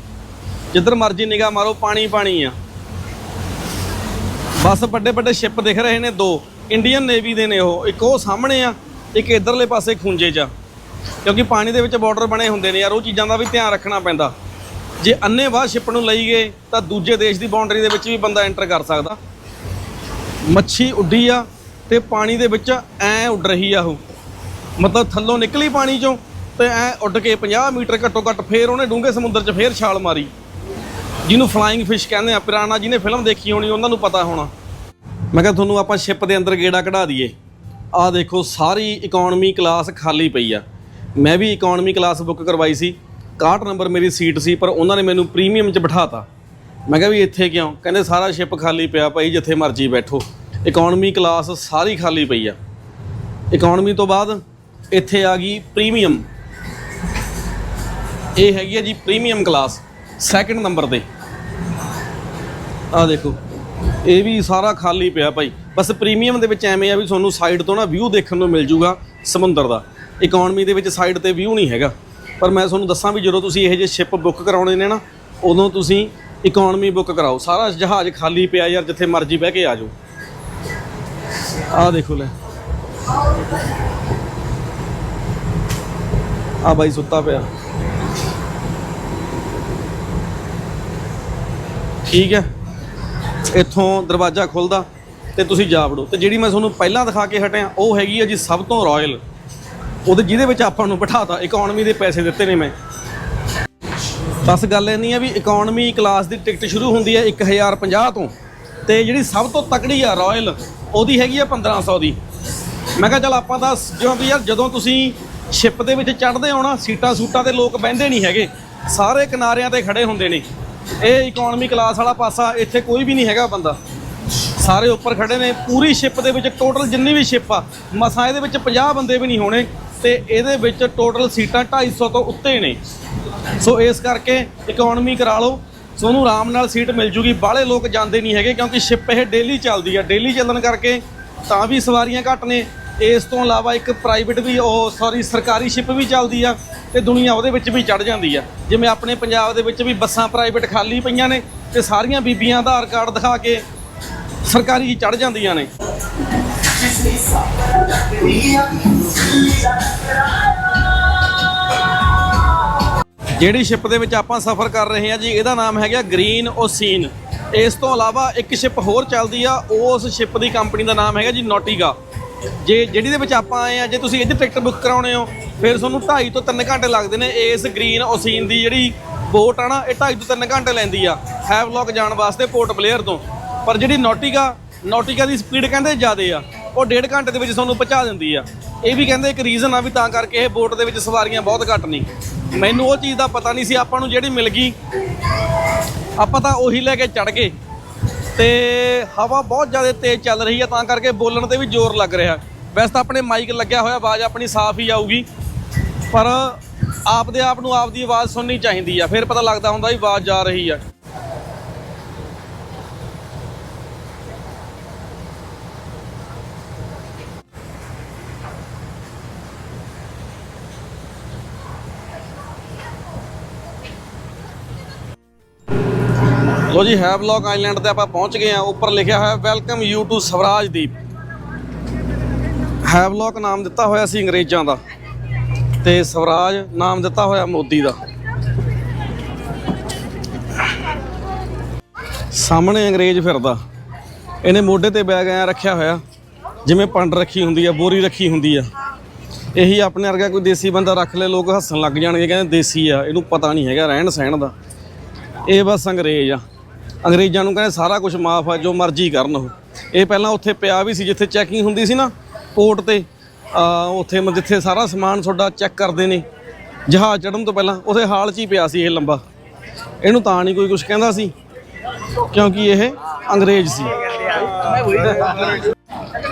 ਜਿੱਧਰ ਮਰਜ਼ੀ ਨਿਗਾਹ ਮਾਰੋ, ਪਾਣੀ ਪਾਣੀ ਆ। ਬਸ ਵੱਡੇ ਵੱਡੇ ਸ਼ਿਪ ਦਿਖ ਰਹੇ ਨੇ ਦੋ। ਇੰਡੀਅਨ ਨੇਵੀ ਦੇ ਨੇ ਉਹ, ਇੱਕ ਉਹ ਸਾਹਮਣੇ ਆ, ਇੱਕ ਇਧਰਲੇ ਪਾਸੇ ਖੁੰਝੇ 'ਚ ਆ। ਕਿਉਂਕਿ ਪਾਣੀ ਦੇ ਵਿੱਚ ਬਾਰਡਰ ਬਣੇ ਹੁੰਦੇ ਨੇ ਯਾਰ, ਉਹ ਚੀਜ਼ਾਂ ਦਾ ਵੀ ਧਿਆਨ ਰੱਖਣਾ ਪੈਂਦਾ। ਜੇ ਅੰਨੇ ਬਾਅਦ ਸ਼ਿਪ ਨੂੰ ਲਈ ਗਏ, ਤਾਂ ਦੂਜੇ ਦੇਸ਼ ਦੀ ਬਾਉਂਡਰੀ ਦੇ ਵਿੱਚ ਵੀ ਬੰਦਾ ਐਂਟਰ ਕਰ ਸਕਦਾ। ਮੱਛੀ ਉੱਡੀ ਆ ਤੇ ਪਾਣੀ ਦੇ ਵਿੱਚ ਐ ਉੱਡ ਰਹੀ ਆ ਉਹ। ਮਤਲਬ ਥੱਲੋਂ ਨਿਕਲੀ ਪਾਣੀ ਚੋਂ ਤੇ ਐ ਉੱਡ ਕੇ 50 ਮੀਟਰ ਘੱਟੋ ਘੱਟ ਫੇਰ ਉਹਨੇ ਡੂੰਘੇ ਸਮੁੰਦਰ 'ਚ ਫੇਰ ਛਾਲ ਮਾਰੀ। ਜਿਹਨੂੰ ਫਲਾਈਂਗ ਫਿਸ਼ ਕਹਿੰਦੇ ਆ ਪਿਰਾਨਾ ਜਿਹਨੇ ਫਿਲਮ ਦੇਖੀ ਹੋਣੀ, ਉਹਨਾਂ ਨੂੰ ਪਤਾ ਹੋਣਾ। ਮੈਂ ਕਿਹਾ ਤੁਹਾਨੂੰ ਆਪਾਂ ਸ਼ਿਪ ਦੇ ਅੰਦਰ ਗੇੜਾ ਕਢਾ ਦਈਏ। ਆਹ ਦੇਖੋ, ਸਾਰੀ ਇਕਨੋਮੀ ਕਲਾਸ ਖਾਲੀ ਪਈ ਆ। ਮੈਂ ਵੀ ਇਕਨੋਮੀ ਕਲਾਸ ਬੁੱਕ ਕਰਵਾਈ ਸੀ 61 ਨੰਬਰ ਮੇਰੀ ਸੀਟ ਸੀ, ਪਰ ਉਹਨਾਂ ਨੇ ਮੈਨੂੰ ਪ੍ਰੀਮੀਅਮ 'ਚ ਬਿਠਾਤਾ। ਮੈਂ ਕਿਹਾ ਵੀ ਇੱਥੇ ਕਿਉਂ? ਕਹਿੰਦੇ ਸਾਰਾ ਸ਼ਿਪ ਖਾਲੀ ਪਿਆ ਭਾਈ, ਜਿੱਥੇ ਮਰਜ਼ੀ ਬੈਠੋ। ਇਕਨੋਮੀ ਕਲਾਸ ਸਾਰੀ ਖਾਲੀ ਪਈ ਆ। ਇਕਨੋਮੀ ਤੋਂ ਬਾਅਦ ਇੱਥੇ ਆ ਗਈ ਪ੍ਰੀਮੀਅਮ ਇਹ ਹੈਗੀ ਆ ਜੀ ਪ੍ਰੀਮੀਅਮ ਕਲਾਸ ਸੈਕੰਡ ਨੰਬਰ ਤੇ। ਆ ਦੇਖੋ, ਇਹ ਵੀ ਸਾਰਾ ਖਾਲੀ ਪਿਆ ਭਾਈ। ਬਸ ਪ੍ਰੀਮੀਅਮ ਦੇ ਵਿੱਚ ਐਵੇਂ ਆ ਵੀ ਤੁਹਾਨੂੰ ਸਾਈਡ ਤੋਂ ਨਾ ਵਿਊ ਦੇਖਣ ਨੂੰ ਮਿਲ ਜੂਗਾ ਸਮੁੰਦਰ ਦਾ। ਇਕਨੋਮੀ ਦੇ ਵਿੱਚ ਸਾਈਡ ਤੇ ਵਿਊ ਨਹੀਂ ਹੈਗਾ। ਪਰ ਮੈਂ ਤੁਹਾਨੂੰ ਦੱਸਾਂ ਵੀ ਜਦੋਂ ਤੁਸੀਂ ਇਹ ਜਿਹੇ ਸ਼ਿਪ ਬੁੱਕ ਕਰਾਉਣੇ ਨੇ ਨਾ, ਉਦੋਂ ਤੁਸੀਂ ਇਕਨੋਮੀ ਬੁੱਕ ਕਰਾਓ। ਸਾਰਾ ਜਹਾਜ਼ ਖਾਲੀ ਪਿਆ ਯਾਰ, ਜਿੱਥੇ ਮਰਜ਼ੀ ਬਹਿ ਕੇ ਆ ਜਾਓ। ਆਹ ਦੇਖੋ ਲੈ। ਆ ਬਾਈ ਸੁੱਤਾ ਪਿਆ। ਠੀਕ ਹੈ। ਇੱਥੋਂ ਦਰਵਾਜ਼ਾ ਖੁੱਲਦਾ ਤੇ ਤੁਸੀਂ ਜਾ ਵੜੋ। ਤੇ ਜਿਹੜੀ ਮੈਂ ਤੁਹਾਨੂੰ ਪਹਿਲਾਂ ਦਿਖਾ ਕੇ ਹਟਿਆ, ਉਹ ਹੈਗੀ ਹੈ ਜੀ ਸਭ ਤੋਂ ਰਾਇਲ ਉਹਦੇ ਜਿਹਦੇ ਵਿੱਚ ਆਪਾਂ ਨੂੰ ਬਿਠਾਤਾ ਇਕਨੋਮੀ ਦੇ ਪੈਸੇ ਦਿੱਤੇ ਨੇ ਮੈਂ। ਬਸ ਗੱਲ ਇੰਨੀ ਆ ਵੀ ਇਕਨੋਮੀ ਕਲਾਸ ਦੀ ਟਿਕਟ ਸ਼ੁਰੂ ਹੁੰਦੀ ਹੈ 1050 ਤੋਂ। ਤੇ ਜਿਹੜੀ ਸਭ ਤੋਂ ਤਕੜੀ ਆ ਰਾਇਲ ਉਹਦੀ ਹੈਗੀ ਆ 1500 ਦੀ। ਮੈਂ ਕਿਹਾ ਚੱਲ ਆਪਾਂ ਤਾਂ ਕਿਉਂਕਿ ਯਾਰ, ਜਦੋਂ ਤੁਸੀਂ ਸ਼ਿਪ ਦੇ ਵਿੱਚ ਚੜ੍ਹਦੇ ਹੋ ਨਾ, ਸੀਟਾਂ ਸੂਟਾਂ ਤੇ ਲੋਕ ਬਹਿੰਦੇ ਨਹੀਂ ਹੈਗੇ। ਸਾਰੇ ਕਿਨਾਰਿਆਂ ਤੇ ਖੜੇ ਹੁੰਦੇ ਨੇ। ਇਹ ਇਕਨੋਮੀ ਕਲਾਸ ਵਾਲਾ ਪਾਸਾ ਇੱਥੇ ਕੋਈ ਵੀ ਨਹੀਂ ਹੈਗਾ ਬੰਦਾ। ਸਾਰੇ ਉੱਪਰ ਖੜੇ ਨੇ। ਪੂਰੀ ਸ਼ਿਪ ਦੇ ਵਿੱਚ ਟੋਟਲ ਜਿੰਨੀ ਵੀ ਸ਼ਿਪ ਆ, ਮਸਾਂ ਇਹਦੇ ਵਿੱਚ 50 ਬੰਦੇ ਵੀ ਨਹੀਂ ਹੋਣੇ। ਤੇ ਇਹਦੇ ਵਿੱਚ ਟੋਟਲ ਸੀਟਾਂ 250 ਤੋਂ ਉੱਤੇ ਨੇ। ਸੋ ਇਸ ਕਰਕੇ ਇਕਨੋਮੀ ਕਰਾ ਲਓ। ਸੋ ਆਰਾਮ ਨਾਲ ਸੀਟ ਮਿਲ ਜੂਗੀ। ਬਾਹਲੇ ਲੋਕ ਜਾਂਦੇ ਨਹੀਂ ਹੈਗੇ ਕਿਉਂਕਿ ਸ਼ਿਪ ਇਹ ਡੇਲੀ ਚੱਲਦੀ ਆ। ਡੇਲੀ ਚੱਲਣ ਕਰਕੇ ਤਾਂ ਵੀ ਸਵਾਰੀਆਂ ਘੱਟ ਨੇ। ਇਸ ਤੋਂ ਇਲਾਵਾ ਇੱਕ ਪ੍ਰਾਈਵੇਟ ਵੀ, ਉਹ ਸੌਰੀ ਸਰਕਾਰੀ ਸ਼ਿਪ ਵੀ ਚੱਲਦੀ ਆ ਤੇ ਦੁਨੀਆ ਉਹਦੇ ਵਿੱਚ ਵੀ ਚੜ ਜਾਂਦੀ ਆ। ਜਿਵੇਂ ਆਪਣੇ ਪੰਜਾਬ ਦੇ ਵਿੱਚ ਵੀ ਬੱਸਾਂ ਪ੍ਰਾਈਵੇਟ ਖਾਲੀ ਪਈਆਂ ਨੇ ਤੇ ਸਾਰੀਆਂ ਬੀਬੀਆਂ ਆਧਾਰ ਕਾਰਡ ਦਿਖਾ ਕੇ ਸਰਕਾਰੀ ਚੜ ਜਾਂਦੀਆਂ ਨੇ। ਜਿਹੜੀ ਸ਼ਿਪ ਦੇ ਵਿੱਚ ਆਪਾਂ ਸਫ਼ਰ ਕਰ ਰਹੇ ਹਾਂ ਜੀ, ਇਹਦਾ ਨਾਮ ਹੈਗਾ ਗ੍ਰੀਨ ਓਸੀਨ ਇਸ ਤੋਂ ਇਲਾਵਾ ਇੱਕ ਸ਼ਿਪ ਹੋਰ ਚੱਲਦੀ ਆ, ਉਸ ਸ਼ਿਪ ਦੀ ਕੰਪਨੀ ਦਾ ਨਾਮ ਹੈਗਾ ਜੀ ਨੋਟੀਗਾ ਜੇ ਜਿਹੜੀ ਦੇ ਵਿੱਚ ਆਪਾਂ ਆਏ ਆ, ਜੇ ਤੁਸੀਂ ਇਹਦੀ ਟਿਕਟ ਬੁੱਕ ਕਰਾਉਣੇ ਹੋ, ਫਿਰ ਤੁਹਾਨੂੰ 2.5 ਤੋਂ 3 ਘੰਟੇ ਲੱਗਦੇ ਨੇ ਇਸ ਗ੍ਰੀਨ ਓਸੀਨ ਦੀ ਜਿਹੜੀ ਬੋਟ ਆ ਨਾ, ਇਹ 2.5 ਤੋਂ 3 ਘੰਟੇ ਲੈਂਦੀ ਆ ਹੈਵਲੌਕ ਜਾਣ ਵਾਸਤੇ ਪੋਰਟ ਬਲੇਅਰ ਤੋਂ। ਪਰ ਜਿਹੜੀ ਨੋਟੀਗਾ ਨੋਟੀਗਾ ਦੀ ਸਪੀਡ ਕਹਿੰਦੇ ਜ਼ਿਆਦੇ ਆ। ਉਹ ਡੇਢ ਘੰਟੇ ਦੇ ਵਿੱਚ ਤੁਹਾਨੂੰ ਪਹੁੰਚਾ ਦਿੰਦੀ ਆ। ਇਹ ਵੀ ਕਹਿੰਦੇ ਇੱਕ ਰੀਜ਼ਨ ਆ ਵੀ ਤਾਂ ਕਰਕੇ ਇਹ ਬੋਟ ਦੇ ਵਿੱਚ ਸਵਾਰੀਆਂ ਬਹੁਤ ਘੱਟ ਨਹੀਂ ਮੈਨੂੰ ਉਹ ਚੀਜ਼ ਦਾ ਪਤਾ ਨਹੀਂ ਸੀ, ਆਪਾਂ ਨੂੰ ਜਿਹੜੀ ਮਿਲ ਗਈ, ਆਪਾਂ ਤਾਂ ਉਹੀ ਲੈ ਕੇ ਚੜ ਗਏ। ਤੇ ਹਵਾ ਬਹੁਤ ਜ਼ਿਆਦਾ ਤੇਜ਼ ਚੱਲ ਰਹੀ ਆ, ਤਾਂ ਕਰਕੇ ਬੋਲਣ ਤੇ ਵੀ ਜ਼ੋਰ ਲੱਗ ਰਿਹਾ। ਵੈਸੇ ਤਾਂ ਆਪਣੇ ਮਾਈਕ ਲੱਗਿਆ ਹੋਇਆ, ਆਵਾਜ਼ ਆਪਣੀ ਸਾਫ਼ ਹੀ ਆਊਗੀ। ਪਰ ਆਪਦੇ ਆਪ ਨੂੰ ਆਪਦੀ ਆਵਾਜ਼ ਸੁਣਨੀ ਚਾਹੀਦੀ ਆ, ਫਿਰ ਪਤਾ ਲੱਗਦਾ ਹੁੰਦਾ ਵੀ ਆਵਾਜ਼ ਜਾ ਰਹੀ ਆ। ਲੋ ਜੀ ਹੈਵਲੌਕ ਆਈਲੈਂਡ ਤੇ ਆਪਾਂ ਪਹੁੰਚ ਗਏ ਆ ਉੱਪਰ ਲਿਖਿਆ ਹੋਇਆ, welcome you to Swaraj Dweep Havelock ਨਾਮ ਦਿੱਤਾ ਹੋਇਆ ਸੀ ਅੰਗਰੇਜ਼ਾਂ ਦਾ ਤੇ ਸਵਰਾਜ ਨਾਮ ਦਿੱਤਾ ਹੋਇਆ ਮੋਦੀ ਦਾ। ਸਾਹਮਣੇ ਅੰਗਰੇਜ਼ ਫਿਰਦਾ। ਇਹਨੇ ਮੋਢੇ ਤੇ ਬੈਗ ਐ ਰੱਖਿਆ ਹੋਇਆ, ਜਿਵੇਂ ਪੰਡ ਰੱਖੀ ਹੁੰਦੀ ਆ, ਬੋਰੀ ਰੱਖੀ ਹੁੰਦੀ ਆ। ਇਹੀ ਆਪਣੇ ਵਰਗਾ ਕੋਈ ਦੇਸੀ ਬੰਦਾ ਰੱਖ ਲੈ, ਲੋਕ ਹੱਸਣ ਲੱਗ ਜਾਣਗੇ, ਕਹਿੰਦੇ ਦੇਸੀ ਆ, ਇਹਨੂੰ ਪਤਾ ਨਹੀਂ ਹੈਗਾ ਰਹਿਣ ਸਹਿਣ ਦਾ। ਇਹ ਬਸ ਅੰਗਰੇਜ਼ ਆ। ਅੰਗਰੇਜ਼ਾਂ ਨੂੰ ਕਹਿੰਦੇ ਸਾਰਾ ਕੁਝ ਮਾਫ ਆ, ਜੋ ਮਰਜ਼ੀ ਕਰਨ ਉਹ। ਇਹ ਪਹਿਲਾਂ ਉੱਥੇ ਪਿਆ ਵੀ ਸੀ, ਜਿੱਥੇ ਚੈਕਿੰਗ ਹੁੰਦੀ ਸੀ ਨਾ ਪੋਰਟ ਤੇ ਉੱਥੇ ਜਿੱਥੇ ਸਾਰਾ ਸਮਾਨ ਤੁਹਾਡਾ ਚੈੱਕ ਕਰਦੇ ਨੇ। ਜਹਾਜ਼ ਚੜਨ ਤੋਂ ਪਹਿਲਾਂ ਉੱਥੇ ਹਾਲ 'ਚ ਹੀ ਪਿਆ ਸੀ ਇਹ ਲੰਬਾ। ਇਹਨੂੰ ਤਾਂ ਨਹੀਂ ਕੋਈ ਕੁਝ ਕਹਿੰਦਾ ਸੀ, ਕਿਉਂਕਿ ਇਹ ਅੰਗਰੇਜ਼ ਸੀ।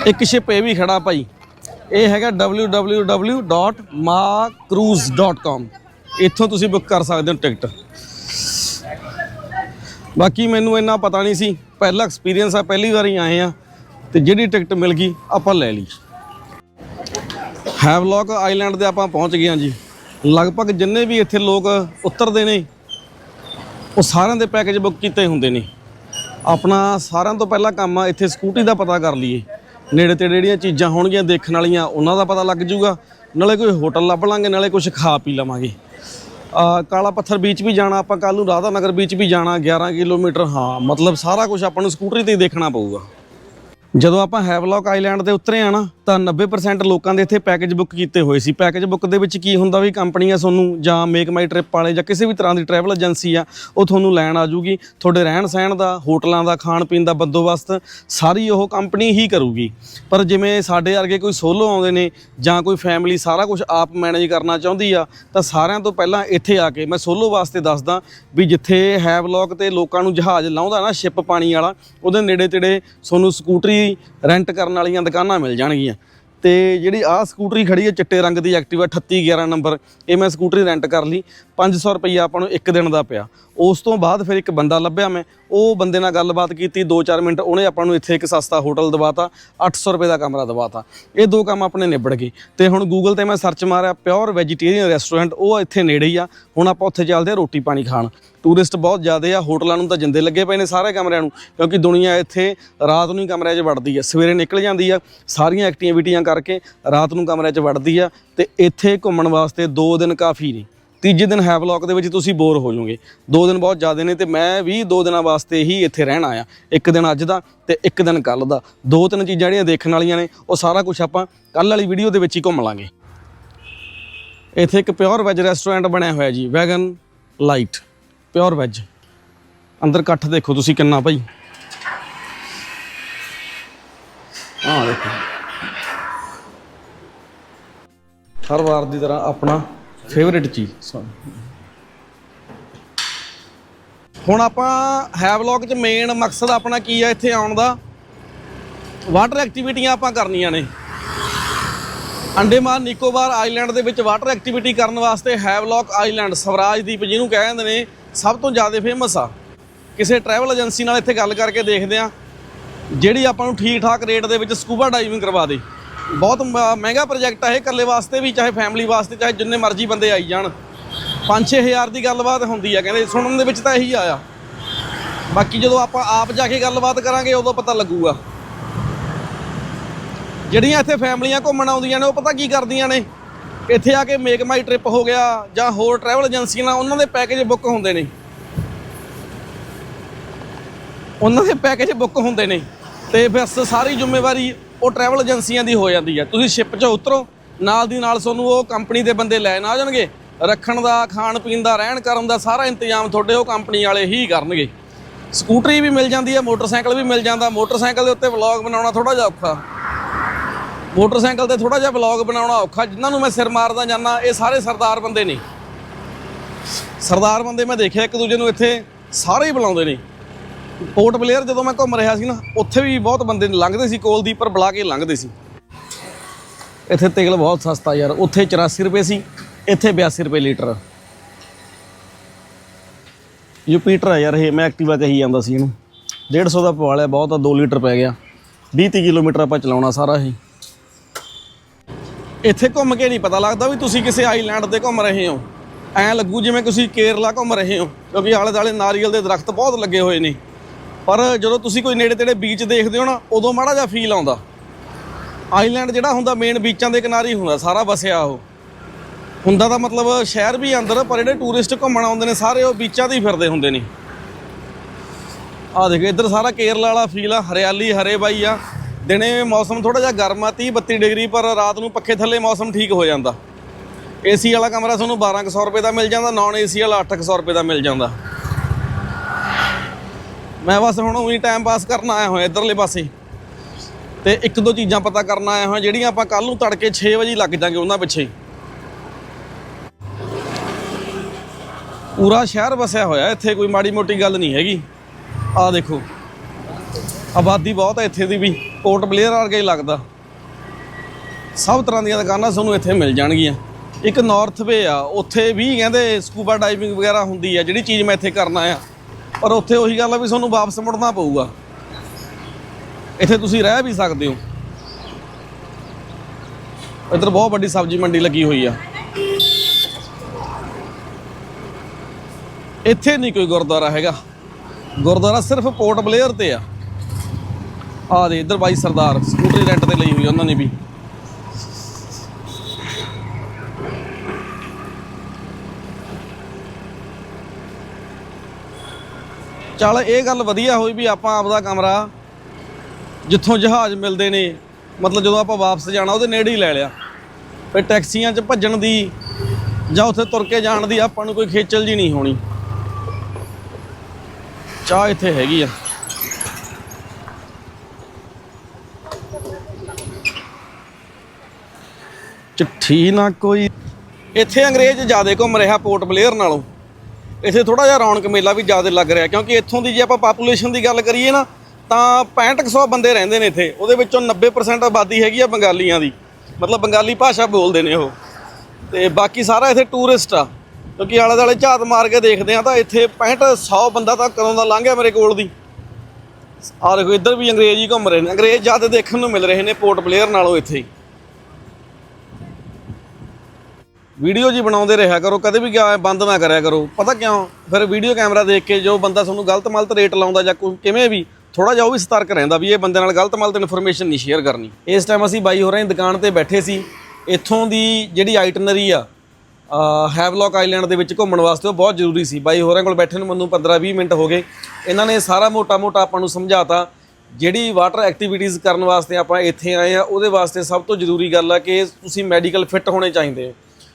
ਇੱਕ ਸ਼ਿਪ ਇਹ ਵੀ ਖੜਾ ਭਾਈ। ਇਹ ਹੈਗਾ www.macruise.com ਇੱਥੋਂ ਤੁਸੀਂ ਬੁੱਕ ਕਰ ਸਕਦੇ ਹੋ ਟਿਕਟ ਬਾਕੀ ਮੈਨੂੰ ਇੰਨਾ ਪਤਾ ਨਹੀਂ ਸੀ। ਪਹਿਲਾ ਐਕਸਪੀਰੀਅੰਸ ਆ, ਪਹਿਲੀ ਵਾਰੀ ਆਏ ਆ। ਤੇ ਜਿਹੜੀ ਟਿਕਟ ਮਿਲ ਗਈ, ਆਪਾਂ ਲੈ ਲਈ। ਹੈਵਲੌਕ ਆਈਲੈਂਡ ਦੇ ਆਪਾਂ ਪਹੁੰਚ ਗਏ ਹਾਂ ਜੀ। ਲਗਭਗ ਜਿੰਨੇ ਵੀ ਇੱਥੇ ਲੋਕ ਉਤਰਦੇ ਨੇ, ਉਹ ਸਾਰਿਆਂ ਦੇ ਪੈਕੇਜ ਬੁੱਕ ਕੀਤੇ ਹੁੰਦੇ ਨੇ। ਆਪਣਾ ਸਾਰਿਆਂ ਤੋਂ ਪਹਿਲਾ ਕੰਮ ਆ, ਇੱਥੇ ਸਕੂਟੀ ਦਾ ਪਤਾ ਕਰ ਲਈਏ। ਨੇੜੇ ਤੇ ਜਿਹੜੀਆਂ ਚੀਜ਼ਾਂ ਹੋਣਗੀਆਂ ਦੇਖਣ ਵਾਲੀਆਂ, ਉਹਨਾਂ ਦਾ ਪਤਾ ਲੱਗ ਜਾਊਗਾ। ਨਾਲੇ ਕੋਈ ਹੋਟਲ ਲੱਭ ਲਾਂਗੇ, ਨਾਲੇ ਕੁਝ ਖਾ ਪੀ ਲਵਾਂਗੇ। ਕਾਲਾ ਪੱਥਰ ਬੀਚ ਵੀ ਜਾਣਾ, ਆਪਾਂ ਕੱਲ ਨੂੰ ਰਾਧਾ ਨਗਰ ਬੀਚ ਵੀ ਜਾਣਾ 11 ਕਿਲੋਮੀਟਰ, ਹਾਂ, ਮਤਲਬ ਸਾਰਾ ਕੁਝ ਆਪਾਂ ਨੂੰ ਸਕੂਟਰੀ ਤੇ ਹੀ ਦੇਖਣਾ ਪਊਗਾ। ਜਦੋਂ ਆਪਾਂ ਹੈਵਲੌਕ ਆਈਲੈਂਡ ਤੇ ਉਤਰੇ ਆ ਨਾ, ਤਾਂ 90% ਲੋਕਾਂ ਦੇ ਇੱਥੇ ਪੈਕੇਜ ਬੁੱਕ ਕੀਤੇ ਹੋਏ ਸੀ। ਪੈਕੇਜ ਬੁੱਕ ਦੇ ਵਿੱਚ ਕੀ ਹੁੰਦਾ ਵੀ ਕੰਪਨੀਆਂ ਤੁਹਾਨੂੰ ਜਾਂ ਮੇਕ ਮਾਈ ਟ੍ਰਿਪ ਵਾਲੇ ਜਾਂ ਕਿਸੇ ਵੀ ਤਰ੍ਹਾਂ ਦੀ ਟਰੈਵਲ ਏਜੰਸੀ ਆ, ਉਹ ਤੁਹਾਨੂੰ ਲੈਣ ਆ ਜੂਗੀ ਤੁਹਾਡੇ ਰਹਿਣ ਸਹਿਣ ਦਾ, ਹੋਟਲਾਂ ਦਾ, ਖਾਣ ਪੀਣ ਦਾ ਬੰਦੋਬਸਤ ਸਾਰੀ ਉਹ ਕੰਪਨੀ ਹੀ ਕਰੂਗੀ। ਪਰ ਜਿਵੇਂ ਸਾਡੇ ਵਰਗੇ ਕੋਈ ਸੋਲੋ ਆਉਂਦੇ ਨੇ ਜਾਂ ਕੋਈ ਫੈਮਿਲੀ ਸਾਰਾ ਕੁਝ ਆਪ ਮੈਨੇਜ ਕਰਨਾ ਚਾਹੁੰਦੀ ਆ, ਤਾਂ ਸਾਰਿਆਂ ਤੋਂ ਪਹਿਲਾਂ ਇੱਥੇ ਆ ਕੇ ਮੈਂ ਸੋਲੋ ਵਾਸਤੇ ਦੱਸਦਾ ਵੀ ਜਿੱਥੇ ਹੈਵਲੌਕ ਤੇ ਲੋਕਾਂ ਨੂੰ ਜਹਾਜ਼ ਲਾਉਂਦਾ ਨਾ, ਸ਼ਿਪ ਪਾਣੀ ਵਾਲਾ, ਉਹਦੇ ਨੇੜੇ ਤੇੜੇ ਤੁਹਾਨੂੰ ਸਕੂਟਰੀ ਰੈਂਟ ਕਰਨ ਵਾਲੀਆਂ ਦੁਕਾਨਾਂ ਮਿਲ ਜਾਣਗੀਆਂ। ਤੇ ਜਿਹੜੀ ਆਹ ਸਕੂਟਰੀ ਖੜੀ ਹੈ ਚਿੱਟੇ ਰੰਗ ਦੀ ਐਕਟਿਵਾ 3811 ਨੰਬਰ, ਇਹ ਮੈਂ ਸਕੂਟਰੀ ਰੈਂਟ ਕਰ ਲਈ। 500 ਰੁਪਈਆ ਆਪਾਂ ਨੂੰ ਇੱਕ ਦਿਨ ਦਾ ਪਿਆ। ਉਸ ਤੋਂ ਬਾਅਦ ਫਿਰ ਇੱਕ ਬੰਦਾ ਲੱਭਿਆ ਮੈਂ। ਉਹ ਬੰਦੇ ਨਾਲ ਗੱਲਬਾਤ ਕੀਤੀ 2-4 ਮਿੰਟ ਉਹਨੇ ਆਪਾਂ ਨੂੰ ਇੱਥੇ ਇੱਕ ਸਸਤਾ ਹੋਟਲ ਦਵਾਤਾ 800 ਰੁਪਏ ਦਾ ਕਮਰਾ ਦਵਾਤਾ। ਇਹ ਦੋ ਕੰਮ ਆਪਣੇ ਨਿਬੜ ਗਏ। ਤੇ ਹੁਣ ਗੂਗਲ ਤੇ ਮੈਂ ਸਰਚ ਮਾਰਿਆ ਪਿਓਰ ਵੈਜੀਟੇਰੀਅਨ ਰੈਸਟੋਰੈਂਟ ਉਹ ਇੱਥੇ ਨੇੜੇ ਹੀ ਆ। ਹੁਣ ਆਪਾਂ ਉੱਥੇ ਚੱਲਦੇ ਆ ਰੋਟੀ ਪਾਣੀ ਖਾਣ। ਟੂਰਿਸਟ ਬਹੁਤ ਜ਼ਿਆਦੇ ਆ, ਹੋਟਲਾਂ ਨੂੰ ਤਾਂ ਜਿੰਦੇ ਲੱਗੇ ਪਏ ਨੇ ਸਾਰੇ ਕਮਰਿਆਂ ਨੂੰ, ਕਿਉਂਕਿ ਦੁਨੀਆ ਇੱਥੇ ਰਾਤ ਨੂੰ ਹੀ ਕਮਰਿਆਂ 'ਚ ਵੜਦੀ ਆ, ਸਵੇਰੇ ਨਿਕਲ ਜਾਂਦੀ ਆ, ਸਾਰੀਆਂ ਐਕਟੀਵਿਟੀਆਂ ਕਰਕੇ ਰਾਤ ਨੂੰ ਕਮਰਿਆਂ 'ਚ ਵੜਦੀ ਆ ਤੇ ਇੱਥੇ ਘੁੰਮਣ ਵਾਸਤੇ 2 ਦਿਨ ਕਾਫੀ ਨੇ। ਤੀਜੇ ਦਿਨ ਹੈਵਲੌਕ ਦੇ ਵਿੱਚ ਤੁਸੀਂ ਬੋਰ ਹੋ ਜਾਓਗੇ। ਦੋ ਦਿਨ ਬਹੁਤ ਜ਼ਿਆਦੇ ਨੇ ਤੇ ਮੈਂ ਵੀ ਦੋ ਦਿਨਾਂ ਵਾਸਤੇ ਹੀ ਇੱਥੇ ਰਹਿਣਾ ਆ ਇੱਕ ਦਿਨ ਅੱਜ ਦਾ ਤੇ ਇੱਕ ਦਿਨ ਕੱਲ ਦਾ। ਦੋ ਤਿੰਨ ਚੀਜ਼ਾਂ ਜਿਹੜੀਆਂ ਦੇਖਣ ਵਾਲੀਆਂ ਨੇ, ਉਹ ਸਾਰਾ ਕੁਝ ਆਪਾਂ ਕੱਲ ਵਾਲੀ ਵੀਡੀਓ ਦੇ ਵਿੱਚ ਹੀ ਘੁੰਮ ਲਾਂਗੇ। ਇੱਥੇ ਇੱਕ ਪਿਓਰ ਵੈਜ ਰੈਸਟੋਰੈਂਟ ਬਣਿਆ ਹੋਇਆ G wagon light pure veg. ਅੰਦਰ ਇਕੱਠ ਦੇਖੋ ਤੁਸੀਂ ਕਿੰਨਾ ਭਾਈ। ਆਹ ਦੇਖੋ। ਹਰ ਵਾਰ ਦੀ ਤਰ੍ਹਾਂ ਆਪਣਾ ਫੇਵਰਿਟ ਚੀਜ਼। sorry। ਹੁਣ ਆਪਾਂ ਹੈਵਲੌਕ ਚ ਮੇਨ ਮਕਸਦ ਆਪਣਾ ਕੀ ਆ ਇੱਥੇ ਆਉਣ ਦਾ? ਵਾਟਰ ਐਕਟੀਵਿਟੀਆਂ ਆਪਾਂ ਕਰਨੀਆਂ ਨੇ। ਅੰਡੇਮਾਨ, ਨਿਕੋਬਾਰ ਆਈਲੈਂਡ ਦੇ ਵਿੱਚ ਵਾਟਰ ਐਕਟੀਵਿਟੀ ਕਰਨ ਵਾਸਤੇ ਹੈਵਲੌਕ ਆਈਲੈਂਡ ਸਵਰਾਜ ਦੀਪ ਜਿਹਨੂੰ ਕਹਿ ਦਿੰਦੇ ਨੇ ਸਭ ਤੋਂ ਜ਼ਿਆਦਾ ਫੇਮਸ ਆ। ਕਿਸੇ ਟਰੈਵਲ ਏਜੰਸੀ ਨਾਲ ਇੱਥੇ ਗੱਲ ਕਰਕੇ ਦੇਖਦੇ ਆ, ਜਿਹੜੀ ਆਪਾਂ ਨੂੰ ਠੀਕ ਠਾਕ ਰੇਟ ਦੇ ਵਿੱਚ ਸਕੂਬਾ ਡਾਈਵਿੰਗ ਕਰਵਾ ਦੇ। ਬਹੁਤ ਮ- ਮਹਿੰਗਾ ਪ੍ਰੋਜੈਕਟ ਆ ਇਹ ਇਕੱਲੇ ਵਾਸਤੇ ਵੀ, ਚਾਹੇ ਫੈਮਿਲੀ ਵਾਸਤੇ, ਚਾਹੇ ਜਿੰਨੇ ਮਰਜ਼ੀ ਬੰਦੇ ਆਈ ਜਾਣ। 5-6000 ਦੀ ਗੱਲਬਾਤ ਹੁੰਦੀ ਆ, ਕਹਿੰਦੇ ਸੁਣਨ ਦੇ ਵਿੱਚ ਤਾਂ ਇਹੀ ਆਇਆ। ਬਾਕੀ ਜਦੋਂ ਆਪਾਂ ਆਪ ਜਾ ਕੇ ਗੱਲਬਾਤ ਕਰਾਂਗੇ, ਉਦੋਂ ਪਤਾ ਲੱਗੂਗਾ। ਜਿਹੜੀਆਂ ਇੱਥੇ ਫੈਮਲੀਆਂ ਘੁੰਮਣ ਆਉਂਦੀਆਂ ਨੇ, ਉਹ ਪਤਾ ਕੀ ਕਰਦੀਆਂ ਨੇ? ਇੱਥੇ ਆ ਕੇ ਮੇਕ ਮਾਈ ਟ੍ਰਿਪ ਹੋ ਗਿਆ ਜਾਂ ਹੋਰ ਟਰੈਵਲ ਏਜੰਸੀਆਂ ਨਾਲ ਉਹਨਾਂ ਦੇ ਪੈਕੇਜ ਬੁੱਕ ਹੁੰਦੇ ਨੇ। ਉਹਨਾਂ ਦੇ ਪੈਕੇਜ ਬੁੱਕ ਹੁੰਦੇ ਨੇ ਤੇ ਬਸ ਸਾਰੀ ਜ਼ਿੰਮੇਵਾਰੀ ਉਹ ਟਰੈਵਲ ਏਜੰਸੀਆਂ ਦੀ ਹੋ ਜਾਂਦੀ ਹੈ ਤੁਸੀਂ ਸ਼ਿਪ 'ਚੋਂ ਉਤਰੋ, ਨਾਲ ਦੀ ਨਾਲ ਤੁਹਾਨੂੰ ਉਹ ਕੰਪਨੀ ਦੇ ਬੰਦੇ ਲੈਣ ਆ ਜਾਣਗੇ। ਰੱਖਣ ਦਾ, ਖਾਣ ਪੀਣ ਦਾ, ਰਹਿਣ ਕਰਨ ਦਾ ਸਾਰਾ ਇੰਤਜ਼ਾਮ ਤੁਹਾਡੇ ਉਹ ਕੰਪਨੀ ਵਾਲੇ ਹੀ ਕਰਨਗੇ। ਸਕੂਟਰੀ ਵੀ ਮਿਲ ਜਾਂਦੀ ਹੈ ਮੋਟਰਸਾਈਕਲ ਵੀ ਮਿਲ ਜਾਂਦਾ। ਮੋਟਰਸਾਈਕਲ ਦੇ ਉੱਤੇ ਵਲੌਗ ਬਣਾਉਣਾ ਥੋੜਾ ਜਿਹਾ ਔਖਾ। ਮੋਟਰਸਾਈਕਲ ਤੇ ਥੋੜਾ ਜਿਹਾ ਵਲੌਗ ਬਣਾਉਣਾ ਔਖਾ, ਜਿਨ੍ਹਾਂ ਨੂੰ ਮੈਂ ਸਿਰ ਮਾਰਦਾ ਜਾਂਦਾ, ਇਹ ਸਾਰੇ ਸਰਦਾਰ ਬੰਦੇ ਨੇ। ਸਰਦਾਰ ਬੰਦੇ ਮੈਂ ਦੇਖਿਆ, ਇੱਕ ਦੂਜੇ ਨੂੰ ਇੱਥੇ ਸਾਰੇ ਹੀ ਬੁਲਾਉਂਦੇ ਨੇ। ਪੋਰਟ ਬਲੇਅਰ ਜਦੋਂ ਮੈਂ ਘੁੰਮ ਰਿਹਾ ਸੀ ਨਾ, ਉੱਥੇ ਵੀ ਬਹੁਤ ਬੰਦੇ ਲੰਘਦੇ ਸੀ ਕੋਲ ਦੀ, ਪਰ ਬੁਲਾ ਕੇ ਲੰਘਦੇ ਸੀ। ਇੱਥੇ ਤੇਲ ਬਹੁਤ ਸਸਤਾ ਯਾਰ, ਉੱਥੇ 84 ਰੁਪਏ ਸੀ, ਇੱਥੇ 82 ਰੁਪਏ ਲੀਟਰ। ਯੂਪੀਟਰ ਆ ਯਾਰ ਇਹ, ਮੈਂ ਐਕਟਿਵਾ ਕਹੀ ਜਾਂਦਾ ਸੀ ਇਹਨੂੰ। 150 ਦਾ ਪਵਾ ਲਿਆ ਬਹੁਤ ਆ 2 ਲੀਟਰ ਪੈ ਗਿਆ। 20 30 ਕਿਲੋਮੀਟਰ ਆਪਾਂ ਚਲਾਉਣਾ ਸਾਰਾ ਇਹ। ਇੱਥੇ ਘੁੰਮ ਕੇ ਨਹੀਂ ਪਤਾ ਲੱਗਦਾ ਵੀ ਤੁਸੀਂ ਕਿਸੇ ਆਈਲੈਂਡ ਤੇ ਘੁੰਮ ਰਹੇ ਹੋ। ਐਂ ਲੱਗੂ ਜਿਵੇਂ ਤੁਸੀਂ ਕੇਰਲਾ ਘੁੰਮ ਰਹੇ ਹੋ, ਕਿਉਂਕਿ ਆਲੇ ਦਾਲੇ ਨਾਰੀਅਲ ਦੇ ਦਰਖਤ ਬਹੁਤ ਲੱਗੇ ਹੋਏ ਨੇ। ਪਰ ਜਦੋਂ ਤੁਸੀਂ ਕੋਈ ਨੇੜੇ ਤੇੜੇ ਬੀਚ ਦੇਖਦੇ ਹੋ ਨਾ, ਉਦੋਂ ਮਾੜਾ ਜਿਹਾ ਫੀਲ ਆਉਂਦਾ। ਆਈਲੈਂਡ ਜਿਹੜਾ ਹੁੰਦਾ ਮੇਨ ਬੀਚਾਂ ਦੇ ਕਿਨਾਰੇ ਹੁੰਦਾ, ਸਾਰਾ ਵਸਿਆ ਉਹ। ਹੁੰਦਾ ਤਾਂ ਮਤਲਬ ਸ਼ਹਿਰ ਵੀ ਅੰਦਰ, ਪਰ ਜਿਹੜੇ ਟੂਰਿਸਟ ਘੁੰਮਣ ਆਉਂਦੇ ਨੇ, ਸਾਰੇ ਉਹ ਬੀਚਾਂ ਤੇ ਹੀ ਫਿਰਦੇ ਹੁੰਦੇ ਨੇ। ਆ ਦੇਖੋ, ਇੱਧਰ ਸਾਰਾ ਕੇਰਲਾ ਵਾਲਾ ਫੀਲ ਆ, ਹਰਿਆਲੀ, ਹਰੇ ਬਾਈ ਆ। ਦਿਨੇ ਮੌਸਮ ਥੋੜਾ ਜਿਹਾ ਗਰਮ ਆ 30 32 ਡਿਗਰੀ, ਪਰ ਰਾਤ ਨੂੰ ਪੱਖੇ ਥੱਲੇ ਮੌਸਮ ਠੀਕ ਹੋ ਜਾਂਦਾ। ਏਸੀ ਵਾਲਾ ਕਮਰਾ ਤੁਹਾਨੂੰ 1200 ਰੁਪਏ ਦਾ ਮਿਲ ਜਾਂਦਾ ਨਾਨ ਏਸੀ ਵਾਲਾ 800 ਰੁਪਏ ਦਾ ਮਿਲ ਜਾਂਦਾ। ਮੈਂ ਬਸ ਹੁਣ ਉਹੀ ਟਾਈਮ ਪਾਸ ਕਰਨ ਆਇਆ ਹੋਇਆ ਇਧਰਲੇ ਪਾਸੇ। ਤੇ ਇੱਕ ਦੋ ਚੀਜ਼ਾਂ ਪਤਾ ਕਰਨ ਆਇਆ ਹੋਇਆ, ਜਿਹੜੀਆਂ ਆਪਾਂ ਕੱਲ ਨੂੰ ਤੜਕੇ 6 ਵਜੇ ਲੱਗ ਜਾਾਂਗੇ ਉਹਨਾਂ ਪਿੱਛੇ ਪੂਰਾ ਸ਼ਹਿਰ ਵਸਿਆ ਹੋਇਆ, ਇੱਥੇ ਕੋਈ ਮਾੜੀ ਮੋਟੀ ਗੱਲ ਨਹੀਂ ਹੈਗੀ। ਆਹ ਦੇਖੋ। ਆਬਾਦੀ ਬਹੁਤ ਹੈ ਇੱਥੇ ਦੀ ਵੀ ਪੋਰਟ ਬਲੇਅਰ ਵਰਗਾ ਹੀ ਲੱਗਦਾ। ਸਭ ਤਰ੍ਹਾਂ ਦੀਆਂ ਦੁਕਾਨਾਂ ਤੁਹਾਨੂੰ ਇੱਥੇ ਮਿਲ ਜਾਣਗੀਆਂ। ਇੱਕ ਨਾਰਥ ਵੇ ਆ, ਉੱਥੇ ਵੀ ਕਹਿੰਦੇ ਸਕੂਬਾ ਡਾਈਵਿੰਗ ਵਗੈਰਾ ਹੁੰਦੀ ਆ, ਜਿਹੜੀ ਚੀਜ਼ ਮੈਂ ਇੱਥੇ ਕਰਨਾ ਆ ਪਰ ਉੱਥੇ ਉਹੀ ਗੱਲ ਆ ਵੀ ਤੁਹਾਨੂੰ ਵਾਪਸ ਮੁੜਨਾ ਪਊਗਾ। ਇੱਥੇ ਤੁਸੀਂ ਰਹਿ ਵੀ ਸਕਦੇ ਹੋ। ਇੱਧਰ ਬਹੁਤ ਵੱਡੀ ਸਬਜ਼ੀ ਮੰਡੀ ਲੱਗੀ ਹੋਈ ਆ। ਇੱਥੇ ਨਹੀਂ ਕੋਈ ਗੁਰਦੁਆਰਾ ਹੈਗਾ। ਗੁਰਦੁਆਰਾ ਸਿਰਫ ਪੋਰਟ ਬਲੇਅਰ ਤੇ ਆ। ਆ ਦੇ ਇੱਧਰ ਬਾਈ ਸਰਦਾਰ, ਸਕੂਟਰੀ ਰੈਂਟ ਤੇ ਲਈ ਹੋਈ ਉਹਨਾਂ ਨੇ ਵੀ। ਚੱਲ ਇਹ ਗੱਲ ਵਧੀਆ ਹੋਈ ਵੀ ਆਪਾਂ ਆਪਦਾ ਕਮਰਾ ਜਿੱਥੋਂ ਜਹਾਜ਼ ਮਿਲਦੇ ਨੇ, ਮਤਲਬ ਜਦੋਂ ਆਪਾਂ ਵਾਪਸ ਜਾਣਾ, ਉਹਦੇ ਨੇੜੇ ਹੀ ਲੈ ਲਿਆ। ਫਿਰ ਟੈਕਸੀਆਂ 'ਚ ਭੱਜਣ ਦੀ ਜਾਂ ਉੱਥੇ ਤੁਰ ਕੇ ਜਾਣ ਦੀ ਆਪਾਂ ਨੂੰ ਕੋਈ ਖੇਚਲ ਜੀ ਨਹੀਂ ਹੋਣੀ। ਚਾਹ ਇੱਥੇ ਹੈਗੀ ਆ। ਚਿੱਠੀ ਨਾ ਕੋਈ। ਇੱਥੇ ਅੰਗਰੇਜ਼ ਜ਼ਿਆਦਾ ਘੁੰਮ ਰਿਹਾ ਪੋਰਟ ਬਲੇਅਰ ਨਾਲੋਂ। ਇੱਥੇ ਥੋੜਾ ਜਿਹਾ ਰੌਣਕ ਮੇਲਾ ਵੀ ਜ਼ਿਆਦਾ ਲੱਗ ਰਿਹਾ, ਕਿਉਂਕਿ ਇੱਥੋਂ ਦੀ ਜੇ ਆਪਾਂ ਪਾਪੂਲੇਸ਼ਨ ਦੀ ਗੱਲ ਕਰੀਏ ਨਾ, ਤਾਂ 6500 ਬੰਦੇ ਰਹਿੰਦੇ ਨੇ ਇੱਥੇ। ਉਹਦੇ ਵਿੱਚੋਂ 90% ਆਬਾਦੀ ਹੈਗੀ ਆ ਬੰਗਾਲੀਆਂ ਦੀ। ਮਤਲਬ ਬੰਗਾਲੀ ਭਾਸ਼ਾ ਬੋਲਦੇ ਨੇ ਉਹ। ਤੇ ਬਾਕੀ ਸਾਰਾ ਇੱਥੇ ਟੂਰਿਸਟ ਆ। ਕਿਉਂਕਿ ਆਲੇ ਦੁਆਲੇ ਝਾਤ ਮਾਰ ਕੇ ਦੇਖਦੇ ਆ ਤਾਂ ਇੱਥੇ 65 100 ਬੰਦਾ ਤਾਂ ਕਦੋਂ ਦਾ ਲੰਘ ਗਿਆ ਮੇਰੇ ਕੋਲ ਦੀ। ਆ ਦੇਖੋ, ਇੱਧਰ ਵੀ ਅੰਗਰੇਜ਼ ਹੀ ਘੁੰਮ ਰਹੇ ਨੇ। ਅੰਗਰੇਜ਼ ਜ਼ਿਆਦਾ ਦੇਖਣ ਨੂੰ ਮਿਲ ਰਹੇ ਨੇ ਪੋਰਟ ਬਲੇਅਰ ਨਾਲੋਂ ਇੱਥੇ ਹੀ ਵੀਡੀਓ ਜੀ ਬਣਾਉਂਦੇ ਰਿਹਾ ਕਰੋ, ਕਦੇ ਵੀ ਕਿਆ ਬੰਦ ਨਾ ਕਰਿਆ ਕਰੋ। ਪਤਾ ਕਿਉਂ? ਫਿਰ ਵੀਡੀਓ ਕੈਮਰਾ ਦੇਖ ਕੇ ਜੋ ਬੰਦਾ ਤੁਹਾਨੂੰ ਗਲਤ ਮਲਤ ਰੇਟ ਲਾਉਂਦਾ ਜਾਂ ਕੋਈ ਕਿਵੇਂ ਵੀ ਥੋੜਾ ਜਿਹਾ ਉਹ ਵੀ ਸਤਰਕ ਰਹਿੰਦਾ ਵੀ ਇਹ ਬੰਦੇ ਨਾਲ ਗਲਤ ਮਲਤ ਇਨਫੋਰਮੇਸ਼ਨ ਨਹੀਂ ਸ਼ੇਅਰ ਕਰਨੀ। ਇਸ ਟਾਈਮ ਅਸੀਂ ਬਾਈ ਹੋਰਾਂ ਦੀ ਦੁਕਾਨ ਤੇ ਬੈਠੇ ਸੀ। ਇੱਥੋਂ ਦੀ ਜਿਹੜੀ ਆਈਟਨਰੀ ਆ ਹੈਵਲੌਕ ਆਈਲੈਂਡ ਦੇ ਵਿੱਚ ਘੁੰਮਣ ਵਾਸਤੇ ਉਹ ਬਹੁਤ ਜ਼ਰੂਰੀ ਸੀ। ਬਾਈ ਹੋਰਾਂ ਕੋਲ ਬੈਠੇ ਨੂੰ ਮੈਨੂੰ 15-20 ਮਿੰਟ ਹੋ ਗਏ। ਇਹਨਾਂ ਨੇ ਸਾਰਾ ਮੋਟਾ-ਮੋਟਾ ਆਪਾਂ ਨੂੰ ਸਮਝਾਤਾ। ਜਿਹੜੀ ਵਾਟਰ ਐਕਟੀਵਿਟੀਜ਼ ਕਰਨ ਵਾਸਤੇ ਆਪਾਂ ਇੱਥੇ ਆਏ ਆ, ਉਹਦੇ ਵਾਸਤੇ ਸਭ ਤੋਂ ਜ਼ਰੂਰੀ ਗੱਲ ਆ ਕਿ ਤੁਸੀਂ ਮੈਡੀਕਲ ਫਿੱਟ ਹੋਣੇ ਚਾਹੀਦੇ ਹੋ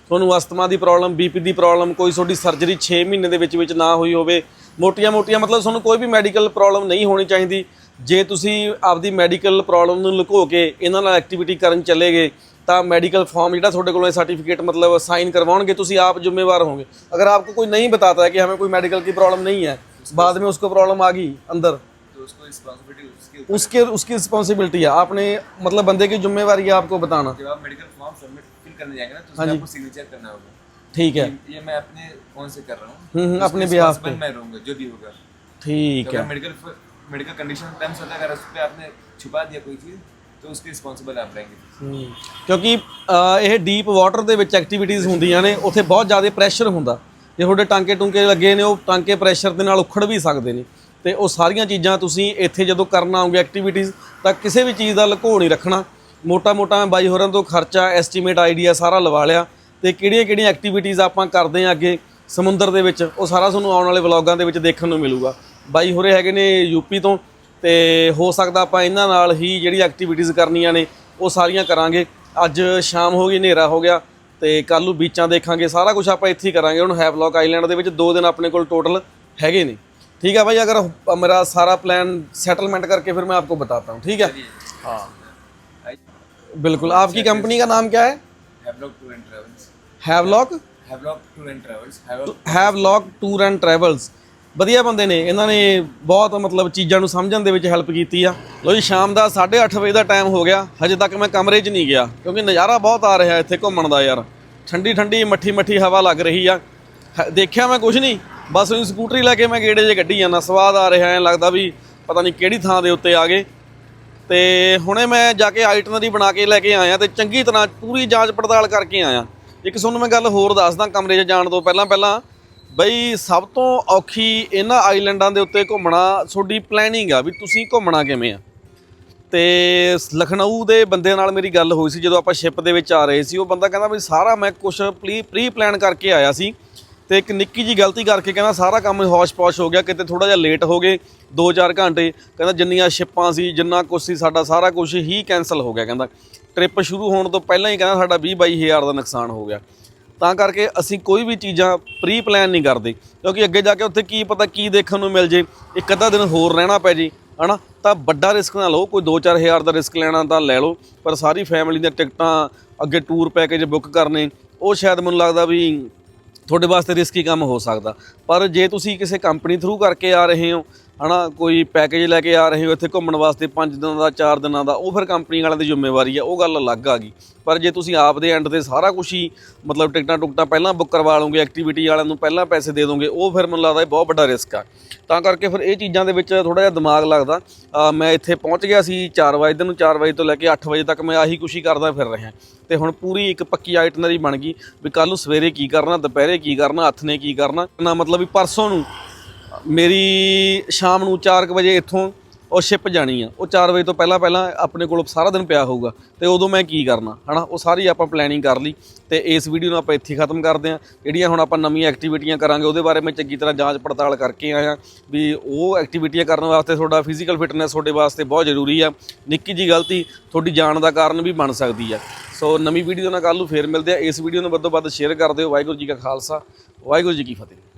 ਤੁਹਾਨੂੰ ਅਸਥਮਾ ਦੀ ਪ੍ਰੋਬਲਮ ਬੀਪੀ ਦੀ ਪ੍ਰੋਬਲਮ ਕੋਈ ਤੁਹਾਡੀ ਸਰਜਰੀ 6 ਮਹੀਨੇ ਦੇ ਵਿੱਚ ਵਿੱਚ ਨਾ ਹੋਈ ਹੋਵੇ ਮੋਟੀਆਂ-ਮੋਟੀਆਂ ਮਤਲਬ ਤੁਹਾਨੂੰ ਕੋਈ ਵੀ ਮੈਡੀਕਲ ਪ੍ਰੋਬਲਮ ਨਹੀਂ ਹੋਣੀ ਚਾਹੀਦੀ। ਜੇ ਤੁਸੀਂ ਆਪਦੀ ਮੈਡੀਕਲ ਪ੍ਰੋਬਲਮ ਨੂੰ ਲੁਕੋ ਕੇ ਇਹਨਾਂ ਨਾਲ ਐਕਟੀਵਿਟੀ ਕਰਨ ਚਲੇ ਗਏ ਤਾਂ ਮੈਡੀਕਲ ਫਾਰਮ ਜਿਹੜਾ ਤੁਹਾਡੇ ਕੋਲੋਂ ਸਰਟੀਫਿਕੇਟ ਮਤਲਬ ਸਾਈਨ ਕਰਵਾਉਣਗੇ ਤੁਸੀਂ ਆਪ ਜ਼ਿੰਮੇਵਾਰ ਹੋਗੇ ਅਗਰ ਆਪਕੋ ਕੋਈ ਨਹੀਂ ਬਤਾਤਾ ਕਿ ਹਮੇ ਕੋਈ ਮੈਡੀਕਲ ਕੀ ਪ੍ਰੋਬਲਮ ਨਹੀਂ ਹੈ ਬਾਅਦ में उसको प्रॉब्लम आ गई अंदर तो उसको उसकी उसके उसकी रिस्पॉन्सिबिलिटी है आपने मतलब बंदे की जिम्मेवारी है आपको बताना जब आप मेडिकल करने जाएंगे ना तो उसमें आपको सिग्नेचर करना होगा ठीक है ये मैं अपने फोन से कर रहा हूँ हम्म, हम्म, उसके अपने behalf पे। responsible मैं रहूंगा जो भी होगा ठीक तो है अगर मेडिकल मेडिकल कंडीशन टर्म्स होता है अगर उस पर आपने छुपा दिया कोई चीज़ तो उसके रिस्पॉन्सिबल आप रहेंगे ਹਮ, ਕਿਉਂਕਿ ਅਹ, ਇਹ ਡੀਪ ਵਾਟਰ ਦੇ ਵਿੱਚ ਐਕਟੀਵਿਟੀਜ਼ ਹੁੰਦੀਆਂ ਨੇ ਉੱਥੇ ਬਹੁਤ ਜ਼ਿਆਦਾ ਪ੍ਰੈਸ਼ਰ ਹੁੰਦਾ ਜੇ ਤੁਹਾਡੇ ਟਾਂਕੇ ਟੁੰਕੇ ਲੱਗੇ ਨੇ ਉਹ ਟਾਂਕੇ ਪ੍ਰੈਸ਼ਰ ਦੇ ਨਾਲ ਉਖੜ ਵੀ ਸਕਦੇ ਨੇ ਤੇ ਉਹ ਸਾਰੀਆਂ ਚੀਜ਼ਾਂ ਤੁਸੀਂ ਇੱਥੇ ਜਦੋਂ ਕਰਨ ਆਓਗੇ ਐਕਟੀਵਿਟੀਜ਼ ਤਾਂ ਕਿਸੇ ਵੀ ਚੀਜ਼ ਦਾ ਲੁਕੋ ਨਹੀਂ ਰੱਖਣਾ ਮੋਟਾ ਮੋਟਾ ਮੈਂ ਬਾਈ ਹੋਰਾਂ ਤੋਂ ਖਰਚਾ ਐਸਟੀਮੇਟ ਆਈਡੀਆ ਸਾਰਾ ਲਵਾ ਲਿਆ ਤੇ ਕਿਹੜੀਆਂ ਕਿਹੜੀਆਂ ਐਕਟੀਵਿਟੀਜ਼ ਆਪਾਂ ਕਰਦੇ ਆ ਅੱਗੇ ਸਮੁੰਦਰ ਦੇ ਵਿੱਚ ਉਹ ਸਾਰਾ ਤੁਹਾਨੂੰ ਆਉਣ ਵਾਲੇ ਵਲੌਗਾਂ ਦੇ ਵਿੱਚ ਦੇਖਣ ਨੂੰ ਮਿਲੂਗਾ ਬਾਈ ਹੋਰੇ ਹੈਗੇ ਨੇ ਯੂਪੀ ਤੋਂ ਤੇ ਹੋ ਸਕਦਾ ਆਪਾਂ ਇਹਨਾਂ ਨਾਲ ਹੀ ਜਿਹੜੀ ਐਕਟੀਵਿਟੀਜ਼ ਕਰਨੀਆਂ ਨੇ ਉਹ ਸਾਰੀਆਂ ਕਰਾਂਗੇ ਅੱਜ ਸ਼ਾਮ ਹੋ ਗਈ ਹਨੇਰਾ ਹੋ ਗਿਆ ਤੇ ਕੱਲ ਨੂੰ ਬੀਚਾਂ ਦੇਖਾਂਗੇ ਸਾਰਾ ਕੁਝ ਆਪਾਂ ਇੱਥੇ ਹੀ ਕਰਾਂਗੇ ਹੁਣ ਹੈਵਲੌਕ ਆਈਲੈਂਡ ਦੇ ਵਿੱਚ ਦੋ ਦਿਨ ਆਪਣੇ ਕੋਲ ਟੋਟਲ ਹੈਗੇ ਨੇ ठीक है भाई अगर मेरा सारा प्लान सेटलमेंट करके फिर मैं आपको बताता हूँ ठीक है हाँ बिल्कुल आपकी कंपनी का नाम क्या है Havelock tour and travels Havelock Havelock tour and travels Havelock Havelock tour and travels ਵਧੀਆ ਬੰਦੇ ਨੇ ਇਹਨਾਂ ਨੇ ਬਹੁਤ ਮਤਲਬ ਚੀਜ਼ਾਂ ਨੂੰ ਸਮਝਣ ਦੇ ਵਿੱਚ ਹੈਲਪ ਕੀਤੀ ਆ ਲੋ ਜੀ ਸ਼ਾਮ ਦਾ 8:30 ਵਜੇ ਦਾ ਟਾਈਮ ਹੋ ਗਿਆ ਹਜੇ ਤੱਕ ਮੈਂ ਕਮਰੇ 'ਚ ਨਹੀਂ ਗਿਆ ਕਿਉਂਕਿ ਨਜ਼ਾਰਾ ਬਹੁਤ ਆ ਰਿਹਾ ਇੱਥੇ ਘੁੰਮਣ ਦਾ ਯਾਰ ਠੰਡੀ ਠੰਡੀ ਮੱਠੀ ਮੱਠੀ ਹਵਾ ਲੱਗ ਰਹੀ ਆ ਹ- ਦੇਖਿਆ ਮੈਂ ਕੁਝ ਨਹੀਂ ਬਸ ਉਹ ਸਕੂਟਰੀ ਲੈ ਕੇ ਮੈਂ ਗੇੜੇ 'ਚ ਗੱਡੀ ਜਾਂਦਾ ਸਵਾਦ ਆ ਰਿਹਾ ਐ ਲੱਗਦਾ ਵੀ ਪਤਾ ਨਹੀਂ ਕਿਹੜੀ ਥਾਂ ਦੇ ਉੱਤੇ ਆ ਗਏ ਤੇ ਹੁਣੇ ਮੈਂ ਜਾ ਕੇ ਆਈਟਨਰੀ ਬਣਾ ਕੇ ਲੈ ਕੇ ਆਇਆ ਤੇ ਚੰਗੀ ਤਰ੍ਹਾਂ ਪੂਰੀ ਜਾਂਚ ਪੜਤਾਲ ਕਰਕੇ ਆਇਆ। ਇੱਕ ਤੁਹਾਨੂੰ ਮੈਂ ਗੱਲ ਹੋਰ ਦੱਸਦਾ ਕਮਰੇ 'ਚ ਜਾਣ ਤੋਂ ਪਹਿਲਾਂ ਪਹਿਲਾਂ। ਬਈ ਸਭ ਤੋਂ ਔਖੀ ਇਹਨਾਂ ਆਈਲੈਂਡਾਂ ਦੇ ਉੱਤੇ ਘੁੰਮਣਾ ਤੁਹਾਡੀ ਪਲੈਨਿੰਗ ਆ ਵੀ ਤੁਸੀਂ ਘੁੰਮਣਾ ਕਿਵੇਂ ਆ। ਤੇ ਲਖਨਊ ਦੇ ਬੰਦੇ ਨਾਲ ਮੇਰੀ ਗੱਲ ਹੋਈ ਸੀ ਜਦੋਂ ਆਪਾਂ ਸ਼ਿਪ ਦੇ ਵਿੱਚ ਆ ਰਹੇ ਸੀ, ਉਹ ਬੰਦਾ ਕਹਿੰਦਾ ਵੀ ਸਾਰਾ ਮੈਂ ਕੁਝ ਪ੍ਰੀ ਪਲਾਨ ਕਰਕੇ ਆਇਆ ਸੀ। ਤੇ ਇੱਕ ਨਿੱਕੀ ਜੀ ਗਲਤੀ ਕਰਕੇ ਕਹਿੰਦਾ ਸਾਰਾ ਕੰਮ ਹੌਸ਼-ਪੌਸ਼ ਹੋ ਗਿਆ, ਕਿਤੇ ਥੋੜਾ ਜਿਹਾ ਲੇਟ ਹੋ ਗਏ 2-4 ਘੰਟੇ, ਕਹਿੰਦਾ ਜਿੰਨੀਆਂ ਸ਼ਿਪਾਂ ਸੀ, ਜਿੰਨਾ ਕੁਝ ਸੀ ਸਾਡਾ, ਸਾਰਾ ਕੁਝ ਹੀ ਕੈਨਸਲ ਹੋ ਗਿਆ ਕਹਿੰਦਾ। ਟ੍ਰਿਪ ਸ਼ੁਰੂ ਹੋਣ ਤੋਂ ਪਹਿਲਾਂ ਹੀ ਕਹਿੰਦਾ ਸਾਡਾ 20-22 ਹਜ਼ਾਰ ਦਾ ਨੁਕਸਾਨ ਹੋ ਗਿਆ। ਤਾਂ ਕਰਕੇ ਅਸੀਂ ਕੋਈ ਵੀ ਚੀਜ਼ਾਂ ਪ੍ਰੀ ਪਲਾਨ ਨਹੀਂ ਕਰਦੇ, ਕਿਉਂਕਿ ਅੱਗੇ ਜਾ ਕੇ ਉੱਥੇ ਕੀ ਪਤਾ ਕੀ ਦੇਖਣ ਨੂੰ ਮਿਲ ਜੇ, ਇੱਕ ਅੱਧਾ ਦਿਨ ਹੋਰ ਰਹਿਣਾ ਪੈ ਜੇ, ਹਨਾ? ਤਾਂ ਵੱਡਾ ਰਿਸਕ ਨਾ ਲਓ, ਕੋਈ 2-4 ਹਜ਼ਾਰ ਦਾ ਰਿਸਕ ਲੈਣਾ ਤਾਂ ਲੈ ਲਓ, ਪਰ ਸਾਰੀ ਫੈਮਿਲੀ ਦੀਆਂ ਟਿਕਟਾਂ, ਅੱਗੇ ਟੂਰ ਪੈਕੇਜ ਬੁੱਕ ਕਰਨੇ, ਉਹ ਸ਼ਾਇਦ ਮੈਨੂੰ ਲੱਗਦਾ ਵੀ ਤੁਹਾਡੇ ਵਾਸਤੇ ਰਿਸਕੀ ਕੰਮ ਹੋ ਸਕਦਾ। ਪਰ ਜੇ ਤੁਸੀਂ ਕਿਸੇ ਕੰਪਨੀ ਥਰੂ ਕਰਕੇ ਆ ਰਹੇ ਹੋ ਹਨਾ, ਕੋਈ ਪੈਕੇਜ ਲੈ ਕੇ ਆ ਰਹੇ ਹੋ, ਇੱਥੇ ਘੁੰਮਣ ਵਾਸਤੇ 5 ਦਿਨਾਂ ਦਾ 4 ਦਿਨਾਂ ਦਾ, ਉਹ ਫਿਰ ਕੰਪਨੀ ਵਾਲਿਆਂ ਦੀ ਜ਼ਿੰਮੇਵਾਰੀ ਆ, ਉਹ ਗੱਲ ਅਲੱਗ ਆ ਗਈ। ਪਰ ਜੇ ਤੁਸੀਂ ਆਪ ਦੇ ਐਂਡ ਤੇ ਸਾਰਾ ਕੁਝ ਹੀ, ਮਤਲਬ ਟਿਕਟਾਂ ਟੁਕਟਾਂ ਪਹਿਲਾਂ ਬੁੱਕ ਕਰਵਾ ਲਓਗੇ ਐਕਟੀਵਿਟੀ ਵਾਲਿਆਂ ਨੂੰ ਪਹਿਲਾਂ ਪੈਸੇ ਦੇ ਦੋਗੇ, ਉਹ ਫਿਰ ਮੈਨੂੰ ਲੱਗਦਾ ਬਹੁਤ ਵੱਡਾ ਰਿਸਕ ਆ। ਤਾਂ ਕਰਕੇ ਫਿਰ ਇਹ ਚੀਜ਼ਾਂ ਦੇ ਵਿੱਚ ਥੋੜਾ ਜਿਹਾ ਦਿਮਾਗ ਲੱਗਦਾ ਮੈਂ ਇੱਥੇ ਪਹੁੰਚ ਗਿਆ ਸੀ 4 ਵਜੇ ਦਿਨ ਨੂੰ 4 ਵਜੇ ਤੋਂ ਲੈ ਕੇ 8 ਵਜੇ ਤੱਕ ਮੈਂ ਆਹੀ ਕੁਛ ਕਰਦਾ ਫਿਰ ਰਿਹਾ। ਤੇ ਹੁਣ ਪੂਰੀ ਇੱਕ ਪੱਕੀ ਆਈਟਨਰੀ ਬਣ ਗਈ ਵੀ ਕੱਲ ਨੂੰ ਸਵੇਰੇ ਕੀ ਕਰਨਾ, ਦੁਪਹਿਰੇ ਕੀ ਕਰਨਾ, ਹੱਥ ਨੇ ਕੀ ਕਰਨਾ, ਨਾ ਮਤਲਬ ਵੀ ਪਰਸੋਂ ਨੂੰ ਮੇਰੀ ਸ਼ਾਮ ਨੂੰ 4 ਵਜੇ ਇੱਥੋਂ ਉਹ ਸ਼ਿਪ ਜਾਣੀ ਆ। ਉਹ 4 ਵਜੇ ਤੋਂ ਪਹਿਲਾਂ ਪਹਿਲਾਂ ਆਪਣੇ ਕੋਲ ਸਾਰਾ ਦਿਨ ਪਿਆ ਹੋਊਗਾ। ਤੇ ਉਦੋਂ ਮੈਂ ਕੀ ਕਰਨਾ, ਹਨਾ? ਉਹ ਸਾਰੀ ਆਪਾਂ ਪਲੈਨਿੰਗ ਕਰ ਲਈ। ਤੇ ਇਸ ਵੀਡੀਓ ਨੂੰ ਆਪਾਂ ਇੱਥੇ ਖਤਮ ਕਰਦੇ ਹਾਂ ਜਿਹੜੀਆਂ ਹੁਣ ਆਪਾਂ ਨਵੀਆਂ ਐਕਟੀਵਿਟੀਆਂ ਕਰਾਂਗੇ, ਉਹਦੇ ਬਾਰੇ ਮੈਂ ਚੰਗੀ ਤਰ੍ਹਾਂ ਜਾਂਚ ਪੜਤਾਲ ਕਰਕੇ ਆਇਆ ਵੀ ਉਹ ਐਕਟੀਵਿਟੀਆਂ ਕਰਨ ਵਾਸਤੇ ਤੁਹਾਡਾ ਫਿਜ਼ੀਕਲ ਫਿਟਨੈਸ ਤੁਹਾਡੇ ਵਾਸਤੇ ਬਹੁਤ ਜ਼ਰੂਰੀ ਆ। ਨਿੱਕੀ ਜੀ ਗਲਤੀ ਤੁਹਾਡੀ ਜਾਣ ਦਾ ਕਾਰਨ ਵੀ ਬਣ ਸਕਦੀ ਆ। ਸੋ ਨਵੀਂ ਵੀਡੀਓ ਨਾਲ ਕੱਲ੍ਹ ਨੂੰ ਫੇਰ ਮਿਲਦੇ ਆ। ਇਸ ਵੀਡੀਓ ਨੂੰ ਵੱਧ ਤੋਂ ਵੱਧ ਸ਼ੇਅਰ ਕਰ ਦਿਓ। ਵਾਹਿਗੁਰੂ ਜੀ ਕਾ ਖਾਲਸਾ, ਵਾਹਿਗੁਰੂ ਜੀ ਕੀ ਫਤਿਹ।